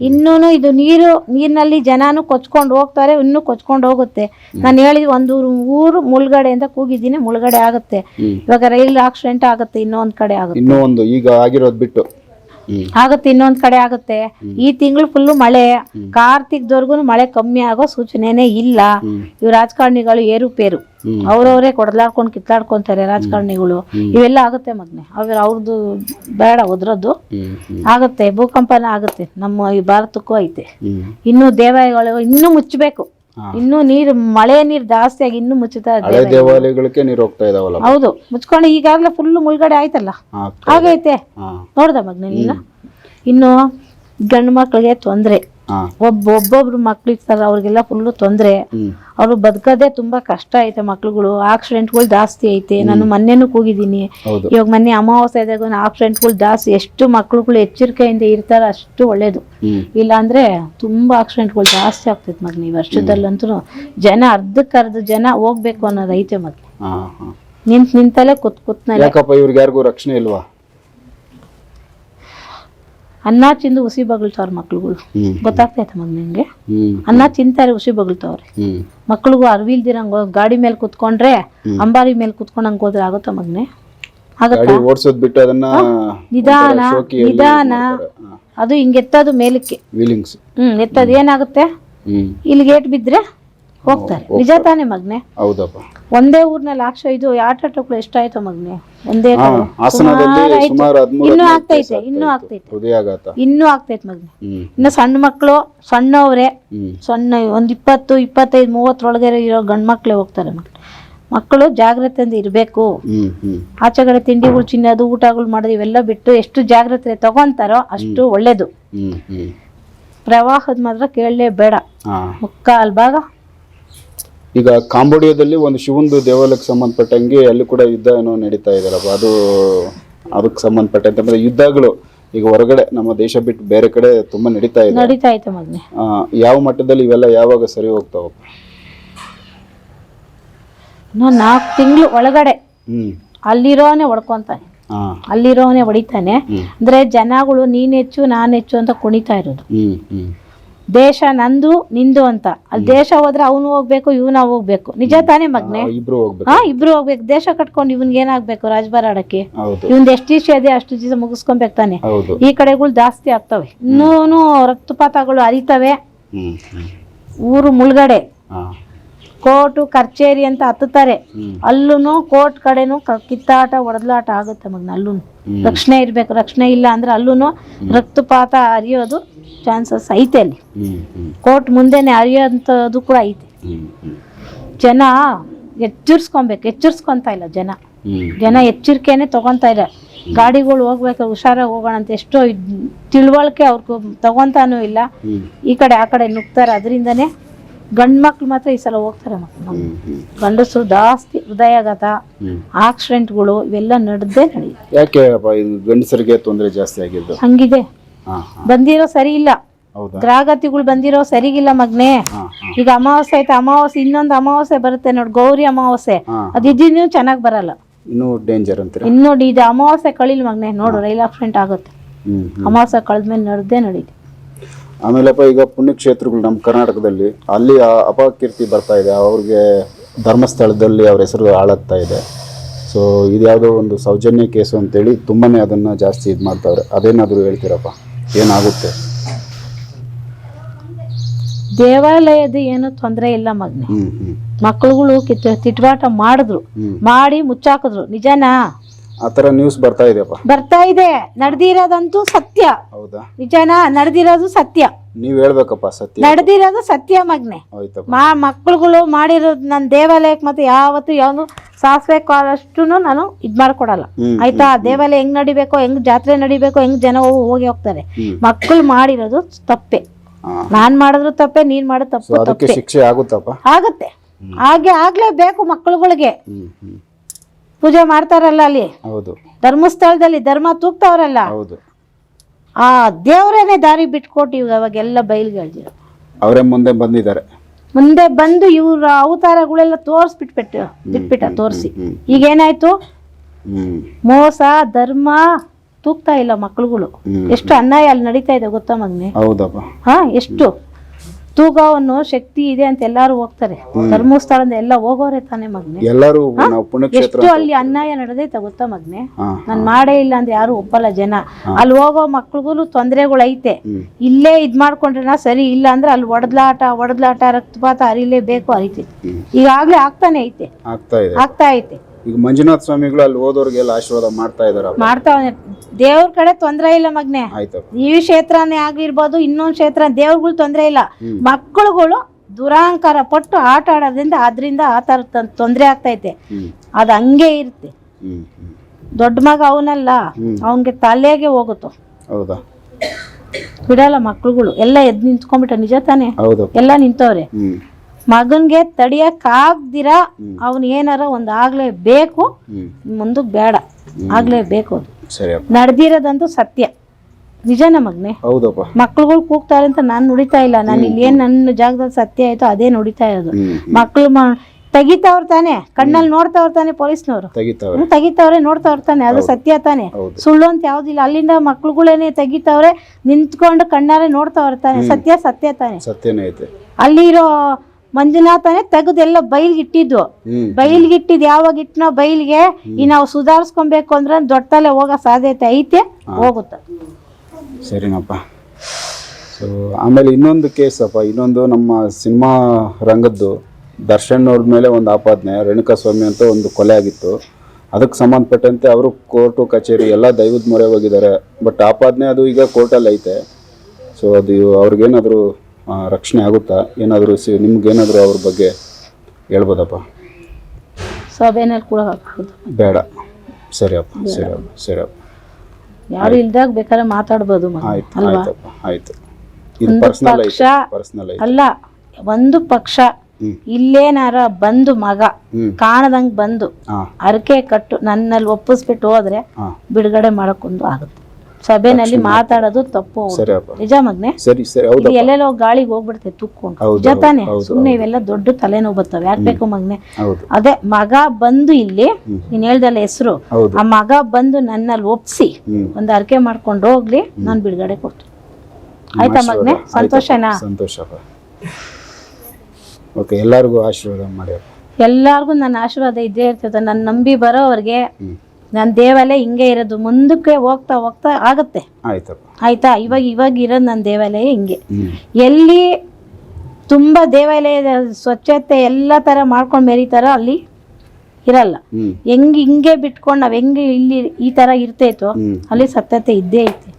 ಇನ್ನೂನು ಇದು ನೀರು ನೀರಿನಲ್ಲಿ ಜನಾನು ಕೊಚ್ಕೊಂಡು ಹೋಗ್ತಾರೆ ಇನ್ನೂ ಕೊಚ್ಕೊಂಡು ಹೋಗುತ್ತೆ. ನಾನು ಹೇಳಿದ್ ಒಂದು ಊರು ಮುಳುಗಡೆ ಅಂತ ಕೂಗಿದ್ದೀನಿ ಮುಳುಗಡೆ ಆಗುತ್ತೆ. ಇವಾಗ ರೈಲ್ ಆಕ್ಸಿಡೆಂಟ್ ಆಗುತ್ತೆ ಇನ್ನೊಂದ್ ಕಡೆ ಆಗುತ್ತೆ. ಇನ್ನೂ ಒಂದು ಈಗ ಆಗಿರೋದು ಬಿಟ್ಟು. ಆಗುತ್ತೆ ಇನ್ನೊಂದ್ ಕಡೆ ಆಗುತ್ತೆ. ಈ ತಿಂಗಳು ಫುಲ್ಲು ಮಳೆ. ಕಾರ್ತಿಕ್ದವರೆಗೂ ಮಳೆ ಕಮ್ಮಿ ಆಗೋ ಸೂಚನೆನೇ ಇಲ್ಲ. ಇವ್ ರಾಜಕಾರಣಿಗಳು ಏರುಪೇರು. ಅವ್ರವ್ರೇ ಕೊಡಲಾಡ್ಕೊಂಡು ಕಿತ್ತಾಡ್ಕೊಂತಾರೆ ರಾಜಕಾರಣಿಗಳು. ಇವೆಲ್ಲ ಆಗುತ್ತೆ ಮಗ್ನೆ. ಅವ್ರ ಅವ್ರದ್ದು ಬೇಡ ಒದ್ರದ್ದು ಆಗುತ್ತೆ ಭೂಕಂಪನ ಆಗುತ್ತೆ. ನಮ್ಮ ಈ ಭಾರತಕ್ಕೂ ಐತೆ. ಇನ್ನು ದೇವಾಲಯಗಳು ಇನ್ನೂ ಮುಚ್ಚಬೇಕು. ಇನ್ನೂ ನೀರು ಮಳೆ ನೀರು ಜಾಸ್ತಿ ಆಗಿ ಇನ್ನೂ ಮುಚ್ಚುತ್ತಾ ಇದೆ ದೇವಾಲಯಗಳಿಗೆ ನೀರು ಹೋಗ್ತಾ ಇದಾವಲ್ಲ ಹೌದು ಮುಚ್ಕೊಂಡು ಈಗಾಗಲೇ ಫುಲ್ ಮುಳುಗಡೆ ಆಯ್ತಲ್ಲ? ಆಗೈತೆ ನೋಡ್ದ ಮಗ್ನ ನೀನು? ಇನ್ನು ಗಂಡು ಮಕ್ಕಳಿಗೆ ತೊಂದರೆ. ಒಬ್ಬ ಒಬ್ಬೊಬ್ರು ಮಕ್ಳು ಇರ್ತಾರ ಅವ್ರಿಗೆಲ್ಲ ಫುಲ್ಲು ತೊಂದರೆ. ಅವ್ರು ಬದುಕೋದೇ ತುಂಬಾ ಕಷ್ಟ ಐತೆ ಮಕ್ಳುಗಳು. ಆಕ್ಸಿಡೆಂಟ್ಗಳು ಜಾಸ್ತಿ ಐತೆ. ನಾನು ಮೊನ್ನೆನೂ ಕೂಗಿದ್ದೀನಿ. ಹೌದು. ಇವಾಗ ಮೊನ್ನೆ ಅಮಾವಾಸ್ಯದಾಗ ಆಕ್ಸಿಡೆಂಟ್ಗಳು ಜಾಸ್ತಿ. ಎಷ್ಟು ಮಕ್ಳುಗಳು ಎಚ್ಚರಿಕೆಯಿಂದ ಇರ್ತಾರ ಅಷ್ಟು ಒಳ್ಳೇದು. ಇಲ್ಲಾಂದ್ರೆ ತುಂಬಾ ಆಕ್ಸಿಡೆಂಟ್ಗಳು ಜಾಸ್ತಿ ಆಗ್ತೈತೆ ಮಗ್ನಿ ಈ ವರ್ಷದಲ್ಲಂತೂ. ಜನ ಅರ್ಧಕ್ಕೆ ಅರ್ಧ ಜನ ಹೋಗ್ಬೇಕು ಅನ್ನೋದು ಐತೆ ಮಗ್ನಿ. ನಿಂತ್ ನಿಂತಲ್ಲೇ ಕುತ್ ಕುತ್ನಲ್ಲೇ. ಯಾಕಪ್ಪ ಇವ್ರಿಗೆ ಯಾರಿಗೂ ರಕ್ಷಣೆ ಇಲ್ವಾ? ಅನ್ನ ತಿಂದು ಉಸಿ ಬಗಳ್ತಾವ್ರ ಮಕ್ಳುಗಳು. ಗೊತ್ತಾಗ್ತೈತೆ ಮಗ ನಿಂಗೆ? ಅನ್ನ ತಿಂತಾರೆ ಉಸಿ ಬಗಳ್ತಾವ್ರೆ. ಹ್ಮ್. ಮಕ್ಳಿಗೂ ಅರ್ವಿಲ್ದಿರಂಗ್ ಗಾಡಿ ಮೇಲೆ ಕುತ್ಕೊಂಡ್ರೆ ಅಂಬಾರಿ ಮೇಲೆ ಕುತ್ಕೊಂಡಂಗ್ ಹೋದ್ರೆ ಆಗುತ್ತಾ ಮಗ್ನೆ? ಆಗತ್ತಾ? ಗಾಡಿ ಓಡಿಸೋದ್ ಬಿಟ್ಟು ಅದನ್ನ ನಿಧಾನ ನಿಧಾನ. ಅದು ಹಿಂಗೆ ಎತ್ತದು ಮೇಲಕ್ಕೆ. ಹ್ಮ್ ಎತ್ತದ ಏನಾಗುತ್ತೆ? ಇಲ್ಲಿ ಗೇಟ್ ಏಟ್ ಬಿದ್ರೆ ಹೋಗ್ತಾರೆ. ನಿಜ ತಾನೆ ಮಗ್ನೆ? ಹೌದಪ್ಪ. ಒಂದೇ ಊರ್ನಲ್ಲಿ ಆಕ್ಷ ಇದು ಆಟೋಟಗಳು ಎಷ್ಟಾಯ್ತು ಮಗ್ನೆ? ಒಂದೇ ಇನ್ನೂ ಆಗ್ತೈತೆ ಇನ್ನೂ ಆಗ್ತೈತೆ. ಇನ್ನು ಆಗ್ತೈತೆ ಮಗ್ನೆ. ಇನ್ನು ಸಣ್ಣ ಮಕ್ಕಳು ಸಣ್ಣವ್ರೆ ಸಣ್ಣ ಒಂದ್ ಇಪ್ಪತ್ತು ಇಪ್ಪತ್ತೈದು ಮೂವತ್ತರೊಳಗೆ ಇರೋ ಗಂಡ್ ಮಕ್ಳೆ ಹೋಗ್ತಾರೆ ಮಕ್ಕಳು ಮಕ್ಕಳು ಜಾಗ್ರತೆಯಿಂದ ಇರಬೇಕು. ಆಚೆಗಡೆ ತಿಂಡಿಗಳು ಚಿನ್ನೋದು ಊಟಗಳು ಮಾಡೋದು ಇವೆಲ್ಲ ಬಿಟ್ಟು ಎಷ್ಟು ಜಾಗ್ರತೆ ತಗೊಂತಾರೋ ಅಷ್ಟು ಒಳ್ಳೇದು. ಪ್ರವಾಹದ ಮಾತ್ರ ಕೇಳಲೇ ಬೇಡ ಮುಕ್ಕಾಲ್ ಭಾಗ ಈಗ ಕಾಂಬೋಡಿಯಾದಲ್ಲಿ ಒಂದು ಶಿವಂದು ದೇವಾಲಯಕ್ಕೆ ಸಂಬಂಧಪಟ್ಟಂಗೆ ಅಲ್ಲಿ ಕೂಡ ಯುದ್ಧ ಏನೋ ನಡೀತಾ ಇದ್ದಾರಪ್ಪ ಅದು ಅದಕ್ಕೆ ಸಂಬಂಧಪಟ್ಟಂತೆ ಮತ್ತೆ ಯುದ್ಧಗಳು ಈಗ ಹೊರಗಡೆ ನಮ್ಮ ದೇಶ ಬಿಟ್ಟು ಬೇರೆ ಕಡೆ ತುಂಬಾ ನಡೀತಾ ಇದೆ. ನಡೀತಾ ಇದೆ ಆ, ಯಾವ ಮಟ್ಟದಲ್ಲಿ ಇವೆಲ್ಲ ಯಾವಾಗ ಸರಿ ಹೋಗ್ತಾವಪ್ಪ? ಇನ್ನು ನಾಲ್ಕು ತಿಂಗಳು ಒಳಗಡೆ ಹ್ಮ್. ಅಲ್ಲಿರೋನೇ ಹೊಡ್ಕೊಂತಾನೆ. ಅಲ್ಲಿರೋನೆ ಅಲ್ಲಿರೋನೇ ಹೊಡಿತಾನೆ. ಅಂದ್ರೆ ಜನಗಳು ನೀನ್ ಹೆಚ್ಚು ನಾನ್ ಹೆಚ್ಚು ಅಂತ ಕುಣಿತಾ ಇರೋದು. ಹ್ಮ್ ಹ್ಞೂ ದೇಶ ನಂದು ನಿಂದು ಅಂತ. ಅಲ್ಲಿ ದೇಶ ಹೋದ್ರೆ ಅವನು ಹೋಗ್ಬೇಕು ಇವನ ಹೋಗ್ಬೇಕು. ನಿಜ ತಾನೇ ಮಗ್ನೆ? ಹಾ ಇಬ್ರು ಹೋಗ್ಬೇಕು. ದೇಶ ಕಟ್ಕೊಂಡು ಇವನ್ಗೆ ಏನಾಗ್ಬೇಕು ಹೌದು. ಇವಂದ್ ಎಷ್ಟು ದಿವಸ ಇದೆ ಅಷ್ಟು ದಿವಸ ಮುಗಿಸ್ಕೊಬೇಕು ತಾನೆ? ಈ ಕಡೆಗಳು ಜಾಸ್ತಿ ಆಗ್ತವೆ. ಇನ್ನೂನು ರಕ್ತಪಾತಗಳು ಹ್ಞೂ ಊರು ಮುಳುಗಡೆ. ಕೋರ್ಟು ಕಚೇರಿ ಅಂತ ಹತ್ತುತ್ತಾರೆ. ಅಲ್ಲೂ ಕೋರ್ಟ್ ಕಡೆನು ಕಿತ್ತಾಟ ಒಡದಲಾಟ ಆಗುತ್ತೆ ಮಗ್ನ ಅಲ್ಲೂ ರಕ್ಷಣೆ ಇರ್ಬೇಕು. ರಕ್ಷಣೆ ಇಲ್ಲ ಅಂದ್ರೆ ಅಲ್ಲೂ ರಕ್ತಪಾತ ಹರಿಯೋದು ಚಾನ್ಸಸ್ ಐತೆ ಅಲ್ಲಿ. ಕೋರ್ಟ್ ಮುಂದೆನೆ ಅರಿಯೋಂಥದ್ದು ಕೂಡ ಐತೆ. ಜನ ಎಚ್ಚರಿಸ್ಕೊಬೇಕು ಎಚ್ಚರಿಸ್ಕೊಂತ ಇಲ್ಲ ಜನ. ಜನ ಎಚ್ಚರಿಕೆನೆ ತಗೊತಾ ಇಲ್ಲ. ಗಾಡಿಗಳು ಹೋಗ್ಬೇಕು ಹುಷಾರಾಗಿ ಹೋಗೋಣ ಅಂತ ಎಷ್ಟೋ ತಿಳುವಳಿಕೆ ಅವ್ರಿಗೂ ತಗೊಂತಾನೂ ಇಲ್ಲ. ಈ ಕಡೆ ಆ ಕಡೆ ನುಗ್ತಾರೆ. ಅದರಿಂದನೇ ಗಂಡು ಮಕ್ಳು ಮಾತ್ರ ಈ ಸಲ ಹೋಗ್ತಾರೆ ಮಕ್ಕಳು ಗಂಡಸು ಗಂಡಸರು ಜಾಸ್ತಿ ಹೃದಯಾಘಾತ ಆಕ್ಸಿಡೆಂಟ್ಗಳು ಇವೆಲ್ಲ ನಡೆದೇ ನಡೆಯುತ್ತೆ. ಯಾಕೆ ಗಂಡಸರಿಗೆ ತೊಂದರೆ ಜಾಸ್ತಿ ಆಗಿದ್ದು? ಹಂಗಿದೆ. ಬಂದಿರೋ ಸರಿ ಇಲ್ಲ ಹೌದಾ? ಗ್ರಾಗತಿಗಳು ಬಂದಿರೋ ಸರಿಗಿಲ್ಲ ಮಗ್ನೆ. ಈಗ ಅಮಾವಾಸ್ಯೆ ಆಯ್ತು ಅಮಾವಾಸ್ಯೆ ಇನ್ನೊಂದು ಅಮಾವಾಸ್ಯೆ ಬರುತ್ತೆ ನೋಡಿ ಗೌರಿ ಅಮಾವಾಸ್ಯೆ. ಹಾಂ ಅದು ಇದ್ದಿದ್ದು ಚೆನ್ನಾಗಿ ಬರಲ್ಲ. ಇನ್ನೂ ಡೇಂಜರ್ ಅಂತ ಇನ್ನು ನೋಡಿ ಇದು ಅಮಾವಾಸ್ಯೆ ಕಳಿಲ್ ಮಗ್ನೆ ನೋಡು ರೈಲ್ ಆಕ್ಸಿಡೆಂಟ್ ಆಗುತ್ತೆ. ಅಮಾವಾಸ್ಯೆ ಕಳೆದ್ಮೇಲೆ ನಡೆದೇ ನಡೀತಿ. ಆಮೇಲಪ್ಪ ಈಗ ಪುಣ್ಯಕ್ಷೇತ್ರಗಳು ನಮ್ಮ ಕರ್ನಾಟಕದಲ್ಲಿ ಅಲ್ಲಿ ಅಪಕೀರ್ತಿ ಬರ್ತಾ ಇದೆ ಅವ್ರಿಗೆ ಧರ್ಮಸ್ಥಳದಲ್ಲಿ ಅವ್ರ ಹೆಸರು ಹಾಳಾಗ್ತಾ ಇದೆ. ಸೊ ಇದ್ಯಾವುದೋ ಒಂದು ಸೌಜನ್ಯ ಕೇಸು ಅಂತೇಳಿ ತುಂಬನೇ ಅದನ್ನು ಜಾಸ್ತಿ ಇದು ಮಾಡ್ತಾವ್ರೆ ಅದೇನಾದರೂ ಹೇಳ್ತೀರಪ್ಪ? ಏನಾಗುತ್ತೆ? ದೇವಾಲಯದ ಏನು ತೊಂದರೆ ಇಲ್ಲ ಮಗ್ನೆ. ಮಕ್ಕಳುಗಳು ತಿಟ್ವಾಟ ಮಾಡಿದ್ರು. ಮಾಡಿ ಮುಚ್ಚಾಕಿದ್ರು. ನಿಜನಾ? ಆ ಥರ ನ್ಯೂಸ್ ಬರ್ತಾ ಇದೆಯಪ್ಪ. ಬರ್ತಾ ಇದೆ. ನಡೆದಿರೋದಂತೂ ಸತ್ಯ. ಹೌದಾ? ನಿಜಾನ ನಡೆದಿರೋದು ಸತ್ಯ. ನೀವ್ ಹೇಳ್ಬೇಕಪ್ಪ ಸತ್ಯ. ನಡೆದಿರೋದು ಸತ್ಯ ಮಗ್ನೆ. ಆಯ್ತಪ್ಪ. ಮಾ ಮಕ್ಳುಗಳು ಮಾಡಿರೋದು ನನ್ನ ದೇವಾಲಯಕ್ಕೆ ಮತ್ತೆ ಯಾವತ್ತು ಯಾವ್ದು ಸಾಸಿವೆ ಕಾಲಷ್ಟು ನಾನು ಇದ್ ಮಾಡ್ಕೊಡಲ್ಲ. ಆಯ್ತಾ? ದೇವಾಲಯ ಹೆಂಗ್ ನಡಿಬೇಕು ಹೆಂಗ್ ಜಾತ್ರೆ ನಡಿಬೇಕು ಹೆಂಗ್ ಜನ ಹೋಗಿ ಹೋಗಿ ಹೋಗ್ತಾರೆ. ಮಕ್ಳು ಮಕ್ಕಳು ಮಾಡಿರೋದು ತಪ್ಪೆ. ನಾನ್ ಮಾಡಿದ್ರು ತಪ್ಪೆ ನೀನ್ ಮಾಡೋದು ತಪ್ಪು ಅದಕ್ಕೆ ತಪ್ಪೆ. ಶಿಕ್ಷೆ ಆಗುತ್ತಪ್ಪ? ಆಗತ್ತೆ. ಹಾಗೆ ಆಗ್ಲೇಬೇಕು ಮಕ್ಕಳುಗಳಿಗೆ ಪೂಜೆ ಮಾಡ್ತಾರಲ್ಲ ಅಲ್ಲಿ? ಹೌದು. ಧರ್ಮಸ್ಥಳದಲ್ಲಿ ಧರ್ಮ ತೂಗ್ತಾವ್ರಲ್ಲ? ಹೌದು. ಆ ದೇವರೇನೆ ದಾರಿ ಬಿಟ್ಕೊಟ್ಟು ಇವಾಗ ಅವಾಗೆಲ್ಲ ಬಯಲ್ಗಳಿದ್ರು ಅವರೇ ಮುಂದೆ ಬಂದಿದ್ದಾರೆ. ಮುಂದೆ ಬಂದು ಇವ್ರ ಅವತಾರಗಳೆಲ್ಲ ತೋರಿಸ್ಬಿಟ್ಬಿಟ್ಟು ಬಿಟ್ಬಿಟ್ಟ ತೋರಿಸಿ. ಈಗ ಏನಾಯ್ತು ಮೋಸ ಧರ್ಮ ತೂಗ್ತಾ ಇಲ್ಲ ಮಕ್ಳುಗಳು. ಎಷ್ಟು ಅನ್ಯಾಯ ಅಲ್ಲಿ ನಡೀತಾ ಇದೆ ಗೊತ್ತಾ ಮಗ್ನೆ? ಹೌದಪ್ಪ. ಹಾ ಎಷ್ಟು? ತೂಗವನ್ನು ಶಕ್ತಿ ಇದೆ ಅಂತ ಎಲ್ಲಾರು ಹೋಗ್ತಾರೆ. ಧರ್ಮಸ್ಥಳದಿಂದ ಎಲ್ಲ ಹೋಗೋರೆ ತಾನೆ ಮಗ್ನೆ. ಎಲ್ಲರೂ ನಾವು ಪುಣ್ಯಕ್ಷೇತ್ರ ಎಷ್ಟು ಅಲ್ಲಿ ಅನ್ಯಾಯ ನಡೆದೈತೆ ಗೊತ್ತಾ ಮಗ್ನೆ? ನಾನು ಮಾಡೇ ಇಲ್ಲ ಅಂದ್ರೆ ಯಾರು ಒಪ್ಪಲ್ಲ ಜನ. ಅಲ್ಲಿ ಹೋಗೋ ಮಕ್ಳಿಗೂ ತೊಂದರೆಗಳು ಐತೆ ಇಲ್ಲೇ ಇದ್ ಮಾಡ್ಕೊಂಡ್ರೆ ಸರಿ ಇಲ್ಲ ಅಂದ್ರೆ ಅಲ್ಲಿ ಒಡದ್ಲಾಟ ಒಡದ್ಲಾಟ ರಕ್ತಪಾತ ಅರಿಲೇಬೇಕು ಹರಿತೈತೆ ಹ್ಮ್. ಈಗಾಗ್ಲೇ ಆಗ್ತಾನೆ ಐತೆ. ಆಗ್ತಾ ಐತೆ. ಈಗ ಮಂಜುನಾಥ ಸ್ವಾಮಿಗಳು ಅಲ್ಲಿ ಹೋದವ್ರಿಗೆಲ್ಲ ಆಶೀರ್ವಾದ ಮಾಡ್ತಾ ಇದಾರೆ ಮಾಡ್ತಾವನೆ. ದೇವ್ರ ಕಡೆ ತೊಂದ್ರೆ ಇಲ್ಲ ಮಗ್ನೆ. ಈ ಕ್ಷೇತ್ರನೇ ಆಗಿರ್ಬೋದು ಇನ್ನೊಂದ್ ಕ್ಷೇತ್ರ ದೇವ್ರಗಳು ತೊಂದ್ರೆ ಇಲ್ಲ. ಮಕ್ಕಳುಗಳು ದುರಾಂಕಾರ ಪಟ್ಟು ಆಟ ಆಡೋದ್ರಿಂದ ಅದರಿಂದ ಆ ಥರ ತೊಂದರೆ ಆಗ್ತೈತೆ. ಅದು ಹಂಗೆ ಇರುತ್ತೆ. ದೊಡ್ಡ ಮಗ ಅವನಲ್ಲ ಅವನ್ಗೆ ತಲೆಗೆ ಹೋಗುತ್ತೋ. ಹೌದಾ? ಬಿಡಲ್ಲ ಮಕ್ಳುಗಳು. ಎಲ್ಲ ಎದ್ದು ನಿಂತ್ಕೊಂಡ್ಬಿಟ್ಟ ನಿಜ ತಾನೆ? ಎಲ್ಲ ನಿಂತವ್ರೆ. ಮಗನ್ಗೆ ತಡಿಯಕ್ ಆಗ್ದಿರ ಅವನ್ ಏನಾರ ಒಂದ್ ಆಗ್ಲೇಬೇಕು ಬೇಕು ಮುಂದಕ್ ಬೇಡ. ಆಗ್ಲೇಬೇಕು ಅದು. ಸರಿ ನಡೆದಿರೋದಂತೂ ಸತ್ಯ. ನಿಜನ ಮಗ್ನೆ? ಹೌದಪ್ಪ. ಮಕ್ಳುಗಳು ಕೂಗ್ತಾರೆ ಅಂತ ನಾನು ನುಡಿತಾ ಇಲ್ಲ. ನಾನು ಇಲ್ಲಿ ಏನ್ ನನ್ನ ಜಾಗದಲ್ಲಿ ಸತ್ಯ ಆಯ್ತು ಅದೇ ನುಡಿತಾ ಇರೋದು. ಮಕ್ಳು ತೆಗಿತಾವ್ರ ತಾನೆ. ಕಣ್ಣಲ್ಲಿ ನೋಡ್ತಾವ್ರ ತಾನೆ ಪೊಲೀಸ್ನವರು. ತೆಗಿತಾವ್ರೆ. ನೋಡ್ತಾವ್ರ ತಾನೆ. ಅದು ಸತ್ಯ ತಾನೆ. ಸುಳ್ಳು ಅಂತ ಯಾವ್ದಿಲ್ಲ. ಅಲ್ಲಿಂದ ಮಕ್ಳುಗಳೇನೆ ತೆಗಿತಾವ್ರೆ ನಿಂತ್ಕೊಂಡು ಕಣ್ಣಾರೆ ನೋಡ್ತಾವ್ರ ತಾನೆ. ಸತ್ಯ ಸತ್ಯ ತಾನೆ. ಸತ್ಯನೇ ಐತೆ. ಅಲ್ಲಿರೋ ಮಂಜುನಾಥನೇ ತೆಗೆದೆಲ್ಲ ಬೈಲ್ಗಿಟ್ಟಿದ್ದು ಬೈಲ್ಗೆ ಇಟ್ಟಿದ್ ಯಾವಾಗ ಇಟ್ನೋ ಬೈಲ್ಗೆ ಈ ನಾವು ಸುಧಾರಿಸ್ಕೊಬೇಕು ಅಂದ್ರೆ ದೊಡ್ಡ ತಲೆ ಹೋಗೋ ಸಾಧ್ಯತೆ ಐತೆ ಹೋಗುತ್ತೆ. ಸರಿನಪ್ಪ. ಸೊ ಆಮೇಲೆ ಇನ್ನೊಂದು ಕೇಸ್ ಅಪ್ಪ ಇನ್ನೊಂದು ನಮ್ಮ ಸಿನಿಮಾ ರಂಗದ್ದು ದರ್ಶನ್ ಅವ್ರ ಮೇಲೆ ಒಂದು ಆಪಾದನೆ ರೇಣುಕಾ ಸ್ವಾಮಿ ಅಂತ ಒಂದು ಕೊಲೆ ಆಗಿತ್ತು. ಅದಕ್ಕೆ ಸಂಬಂಧಪಟ್ಟಂತೆ ಅವರು ಕೋರ್ಟು ಕಚೇರಿ ಎಲ್ಲ ದೈವದ ಮೊರೆ ಹೋಗಿದ್ದಾರೆ. ಬಟ್ ಆಪಾದನೆ ಅದು ಈಗ ಕೋರ್ಟಲ್ಲಿ ಐತೆ. ಸೊ ಅದು ಅವ್ರಿಗೇನಾದರೂ ರಕ್ಷಣೆ ಆಗುತ್ತಾ? ಏನಾದರೂ ಸಿ ನಿಮ್ಗೇನಾದರೂ ಅವ್ರ ಬಗ್ಗೆ ಹೇಳ್ಬೋದಪ್ಪ? ಸಭೆನಲ್ಲಿ ಕೂಡ ಹಾಕ್ಬೋದು. ಬೇಡ. ಸರಿ ಅಪ್ಪ ಸರಿ ಅಪ್ಪ ಸರಿ ಅಪ್ಪ. ಯಾರು ಇಲ್ದಾಗ ಬೇಕಾದ್ರೆ ಮಾತಾಡ್ಬೋದು ಆಯ್ತು ಅಲ್ವಾ? ಆಯ್ತಪ್ಪ ಆಯ್ತು. ಇದು ಒಂದು ಪರ್ಸ್ನಲ್ ಐತೆ ಪಕ್ಷ ಪರ್ಸ್ನಲ್ ಐತೆ ಅಲ್ಲ ಒಂದು ಪಕ್ಷ ಹ್ಮ್. ಇಲ್ಲೇನಾರ ಬಂದು ಮಗ ಹ್ಮ್. ಕಾಣದಂಗ್ ಬಂದು ಹಾಂ. ಅರಕೆ ಕಟ್ಟು ನನ್ನಲ್ಲಿ ಒಪ್ಪಿಸ್ಬಿಟ್ಟು ಹೋದ್ರೆ ಹಾಂ. ಬಿಡುಗಡೆ ಮಾಡಕ್ಕೊಂದು ಆಗುತ್ತೆ. ಸಭೆನಲ್ಲಿ ಮಾತಾಡೋದು ತಪ್ಪು ಸರಿ ಅಪ್ಪ. ನಿಜ ಮಗ್ನೆ? ಸರಿ ಸರಿ ಹೌದು ಎಲ್ಲೆಲ್ಲೋ ಗಾಳಿಗೆ ಹೋಗ್ಬಿಡ್ತೈತೆ ತುಕ್ಕೊಂಡು ಹೌದು, ನಿಜ ತಾನೆ? ಹೌದು, ಸುಮ್ನೆ ಇವೆಲ್ಲ ದೊಡ್ಡ ತಲೆನೋವು ಬರ್ತವೆ. ಯಾಕೆ ಬೇಕು ಮಗ್ನೆ? ಹೌದು. ಅದೇ ಮಗ ಬಂದು ಇಲ್ಲಿ ನೀನ್ ಹೇಳ್ದಲ್ಲ ಹೆಸರು. ಹೌದು. ಆ ಮಗ ಬಂದು ನನ್ನಲ್ಲಿ ಒಪ್ಸಿ ಹ್ಮ್. ಒಂದು ಅರ್ಕೆ ಮಾಡ್ಕೊಂಡು ಹೋಗ್ಲಿ ನಾನು ಬಿಡುಗಡೆ ಕೊಡ್ತೀನಿ. ಆಯ್ತಾ ಮಗ್ನೆ? ಸಂತೋಷನಾ? ಸಂತೋಷಪ್ಪ. ಓಕೆ ಎಲ್ಲರಿಗೂ ಆಶೀರ್ವಾದ ಮಾಡಿ ಅಪ್ಪ. ಎಲ್ಲಾರ್ಗು ನನ್ನ ಆಶೀರ್ವಾದ ಇದ್ದೇ ಇರ್ತದೆ. ನನ್ನ ನಂಬಿ ಬರೋವ್ರಿಗೆ ನನ್ನ ದೇವಾಲಯ ಹಿಂಗೆ ಇರೋದು ಮುಂದಕ್ಕೆ ಹೋಗ್ತಾ ಹೋಗ್ತಾ ಆಗುತ್ತೆ. ಆಯ್ತಾ? ಇವಾಗ ಇವಾಗ ಇರೋದು ನನ್ನ ದೇವಾಲಯ ಹಿಂಗೆ. ಎಲ್ಲಿ ತುಂಬ ದೇವಾಲಯದ ಸ್ವಚ್ಛತೆ ಎಲ್ಲ ಥರ ಮಾಡ್ಕೊಂಡು ಮೆರೀತಾರೋ ಅಲ್ಲಿ ಇರಲ್ಲ. ಹೆಂಗೆ ಹಿಂಗೆ ಬಿಟ್ಕೊಂಡು ನಾವು ಹೆಂಗೆ ಇಲ್ಲಿ ಈ ಥರ ಇರ್ತೈತೋ ಅಲ್ಲಿ ಸತ್ಯತೆ ಇದ್ದೇ ಐತಿ.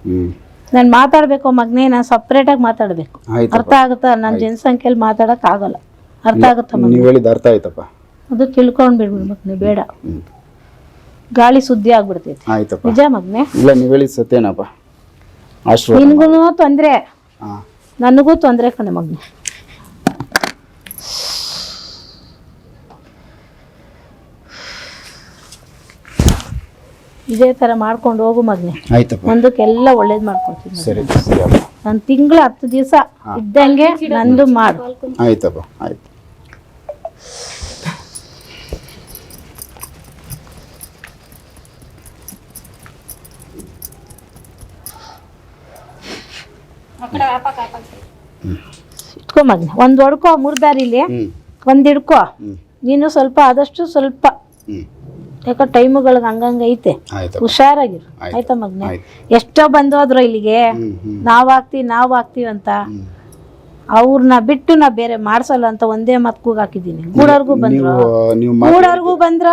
ನಾನು ಮಾತಾಡಬೇಕು ಮಗನೇ ನಾನು ಸಪ್ರೇಟಾಗಿ ಮಾತಾಡಬೇಕು. ಅರ್ಥ ಆಗುತ್ತಾ? ನನ್ನ ಜನಸಂಖ್ಯೆಯಲ್ಲಿ ಮಾತಾಡೋಕ್ಕಾಗಲ್ಲ ಆಗಲ್ಲ. ಅರ್ಥ ಆಗುತ್ತಾ ಮಗ ನೀವು ಹೇಳಿದ ಅರ್ಥ ಆಯ್ತಪ್ಪ. ಅದು ತಿಳ್ಕೊಂಡು ಬಿಡ್ಬಿಡು ಮಗನೇ ಬೇಡ. ಗಾಳಿ ಸುದ್ದಿ ಆಗ್ಬಿಡ್ತೈತಿ. ಆಯ್ತಪ್ಪ. ನಿಜ ಮಗ್ನೆ? ಇಲ್ಲ ನೀವು ಹೇಳಿ ಸತ್ಯನಪ್ಪ. ಆಶೀರ್ವಾದ. ನಿನ್ಗೂ ತೊಂದರೆ. ಹಾಂ. ನನಗೂ ತೊಂದ್ರೆ ಕಣೆ ಮಗ್ನೆ. ಇದೇ ತರ ಮಾಡ್ಕೊಂಡು ಹೋಗು ಮಗ್ನೆ. ಆಯ್ತಪ್ಪ. ಮುಂದಕ್ಕೆಲ್ಲ ಮಾಡ್ಕೊಳ್ತೀನಿ ಮಾಡ್ಕೊಡ್ತೀನಿ ಸರಿ ಸರಿ ಅಪ್ಪ. ನಾನು ತಿಂಗಳ ಹತ್ತು ದಿವಸ ಇದ್ದಂಗೆ ನಂದು ಮಾಡು. ಆಯ್ತಪ್ಪ ಆಯ್ತು. ಇಟ್ಕೊ ಮಗನೇ ಒಂದು ಹೊಡ್ಕೊ ಮುರ್ದಾರಿಲಿ ಹ್ಮ್. ಒಂದು ಹಿಡ್ಕೊ ನೀನು ಸ್ವಲ್ಪ ಆದಷ್ಟು ಸ್ವಲ್ಪ. ಯಾಕೋ ಟೈಮ್ಗಳಿಗೆ ಹಂಗಂಗೆ ಐತೆ. ಹುಷಾರಾಗಿರು. ಆಯ್ತಾ. ಮಗ್ನೆ? ಎಷ್ಟೋ ಬಂದು ಹೋದ್ರು ಇಲ್ಲಿಗೆ ನಾವ್ ಹಾಕ್ತಿವಿ ನಾವ್ ಹಾಕ್ತಿವಿ ಅಂತ. ಅವ್ರನ್ನ ಬಿಟ್ಟು ನಾ ಬೇರೆ ಮಾಡ್ಸಲ್ಲ ಅಂತ ಒಂದೇ ಮತ್ ಕೂಗ್ ಹಾಕಿದೀನಿ ಗೂಡರ್ಗೂ ಬಂದ್ರು. ನೀವು ಗೂಡರ್ಗೂ ಬಂದ್ರ.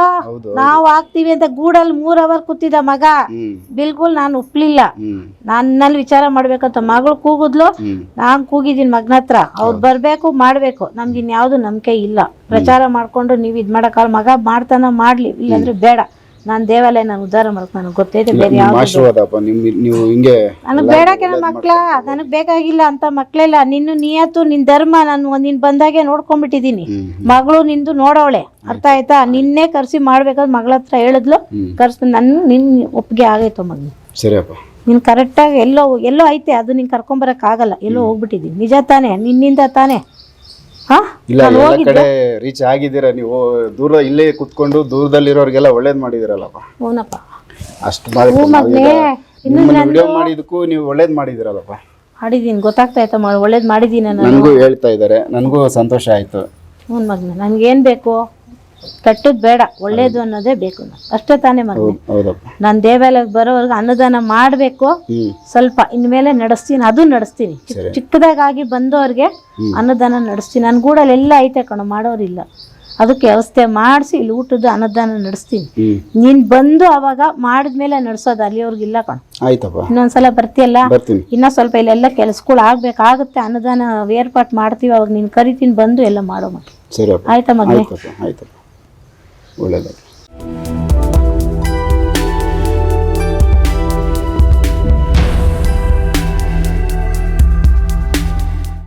ನಾವ್ ಹಾಕ್ತಿವಿ ಅಂತ ಗೂಡಲ್ಲಿ ಮೂರ್ ಅವರ್ ಕೂತಿದ್ದ ಮಗ. ಬಿಲ್ಕುಲ್ ನಾನು ಒಪ್ಲಿಲ್ಲ. ನನ್ನಲ್ಲಿ ವಿಚಾರ ಮಾಡ್ಬೇಕಂತ ಮಗಳು ಕೂಗಿದ್ಲು. ನಾನ್ ಕೂಗಿದ್ದೀನಿ ಮಗನ ಹತ್ರ. ಅವ್ರು ಬರ್ಬೇಕು ಮಾಡ್ಬೇಕು. ನಮ್ಗೆ ಇನ್ಯಾವ್ದು ನಂಬಿಕೆ ಇಲ್ಲ. ಪ್ರಚಾರ ಮಾಡ್ಕೊಂಡು ನೀವ್ ಇದ್ ಮಾಡಕ್ಕಲ್ಲ ಮಗ ಮಾಡ್ತಾನ ಮಾಡ್ಲಿ ಇಲ್ಲಾಂದ್ರೆ ಬೇಡ. ನಾನ್ ದೇವಾಲಯ ನಾನು ಉದ್ಧಾರ ಮಾಡಕ್ ನನಗೆ ಗೊತ್ತೈತೆ ಬೇರೆ ನಿಮ್ಮ ಯಾವ್ದು ಆಶೀರ್ವಾದಪ್ಪ ನಿಮ್ ನೀವು ಹಿಂಗೆ ನನಗ್ ಬೇಡ ಕೆಲ ಮಕ್ಳ ನನಗ್ ಬೇಕಾಗಿಲ್ಲ ಅಂತ ಮಕ್ಳೆಲ್ಲ ನಿನ್ನ ನಿಯತ್ತು ನಿನ್ ಧರ್ಮ ನಾನು ನಿನ್ ಬಂದಾಗೆ ನೋಡ್ಕೊಂಡ್ಬಿಟ್ಟಿದೀನಿ ಮಗಳು ನಿಂದು ನೋಡವಳೆ ಅರ್ಥ ಆಯ್ತಾ. ನಿನ್ನೆ ಕರ್ಸಿ ಮಾಡ್ಬೇಕಾದ್ರೆ ಮಗಳ ಹತ್ರ ಹೇಳಿದ್ಲು ಕರ್ಸ್ ನನ್ ನಿನ್ ಒಪ್ಪಿಗೆ ಆಗೈತೋ ಮಗ್ ಸರಿಯಪ್ಪ ನೀನು ಕರೆಕ್ಟಾಗಿ ಎಲ್ಲೋ ಎಲ್ಲೋ ಐತೆ ಅದು ನಿನ್ ಕರ್ಕೊಂಬರಕ್ ಆಗಲ್ಲ ಎಲ್ಲೋ ಹೋಗ್ಬಿಟ್ಟಿದೀನಿ ನಿಜ ತಾನೇ ನಿನ್ನಿಂದ ತಾನೇ. ಇಲ್ಲ ಎಲ್ಲ ಕಡೆ ರೀಚ್ ಆಗಿದ್ದೀರಾ ನೀವು? ದೂರ ಇಲ್ಲೇ ಕುತ್ಕೊಂಡು ದೂರದಲ್ಲಿರೋರಿಗೆಲ್ಲ ಒಳ್ಳೇದ್ ಮಾಡಿದಿರಲ್ಲಪ್ಪ ಹೂನಪ್ಪ. ಅಷ್ಟು ಮಗ್ನೇ ವಿಡಿಯೋ ಮಾಡಿದಕ್ಕೂ ನೀವು ಒಳ್ಳೇದ್ ಮಾಡಿದಿರಲ್ಲಪ್ಪ ಮಾಡಿದೀನಿ ಗೊತ್ತಾಗ್ತಾ ಇತ್ತು ಒಳ್ಳೇದ್ ಮಾಡಿದೀನಿ ನಾನು. ನನಗೂ ಹೇಳ್ತಾ ಇದ್ದಾರೆ ನನಗೂ ಸಂತೋಷ ಆಯ್ತು. ಹ್ಞೂ ನನ್ಗೆ ನನ್ಗೇನ್ ಬೇಕು? ಕೆಟ್ಟದ್ ಬೇಡ ಒಳ್ಳೇದು ಅನ್ನೋದೇ ಬೇಕು. ಅಷ್ಟೇ ತಾನೇ ಮಗನೇ. ನಾನು ದೇವಾಲಯಕ್ಕೆ ಬರೋವರೆಗೂ ಅನ್ನದಾನ ಮಾಡಬೇಕು. ಸ್ವಲ್ಪ ಇನ್ಮೇಲೆ ನಡೆಸ್ತೀನಿ ಅದು ನಡೆಸ್ತೀನಿ. ಚಿಕ್ಕದಾಗಿ ಬಂದವ್ರಿಗೆ ಅನ್ನದಾನ ನಡೆಸ್ತೀನಿ. ನನ್ನ ಗೂಡಲ್ಲಿ ಎಲ್ಲ ಐತೆ ಕಣ ಮಾಡೋರಿಲ್ಲ. ಅದಕ್ಕೆ ವ್ಯವಸ್ಥೆ ಮಾಡಿಸಿ ಇಲ್ಲಿ ಊಟದ ಅನ್ನದಾನ ನಡೆಸ್ತೀನಿ. ನೀನ್ ಬಂದು ಅವಾಗ ಮಾಡಿದ್ಮೇಲೆ ನಡೆಸೋದು ಅಲ್ಲಿಯವ್ರಿಗೆ ಇಲ್ಲ ಕಣ. ಇನ್ನೊಂದ್ಸಲ ಬರ್ತೀಯಲ್ಲ? ಇನ್ನ ಸ್ವಲ್ಪ ಇಲ್ಲೆಲ್ಲ ಕೆಲಸಗಳು ಆಗ್ಬೇಕಾಗುತ್ತೆ ಅನ್ನದಾನ ಏರ್ಪಾಟ್ ಮಾಡ್ತೀವಿ ಅವಾಗ ನೀನ್ ಕರಿತೀನಿ ಬಂದು ಎಲ್ಲ ಮಾಡೋ ಮಗ ಸರಿಯಪ್ಪ. ಆಯ್ತಾ ಮಗನೇ? Buenas noches.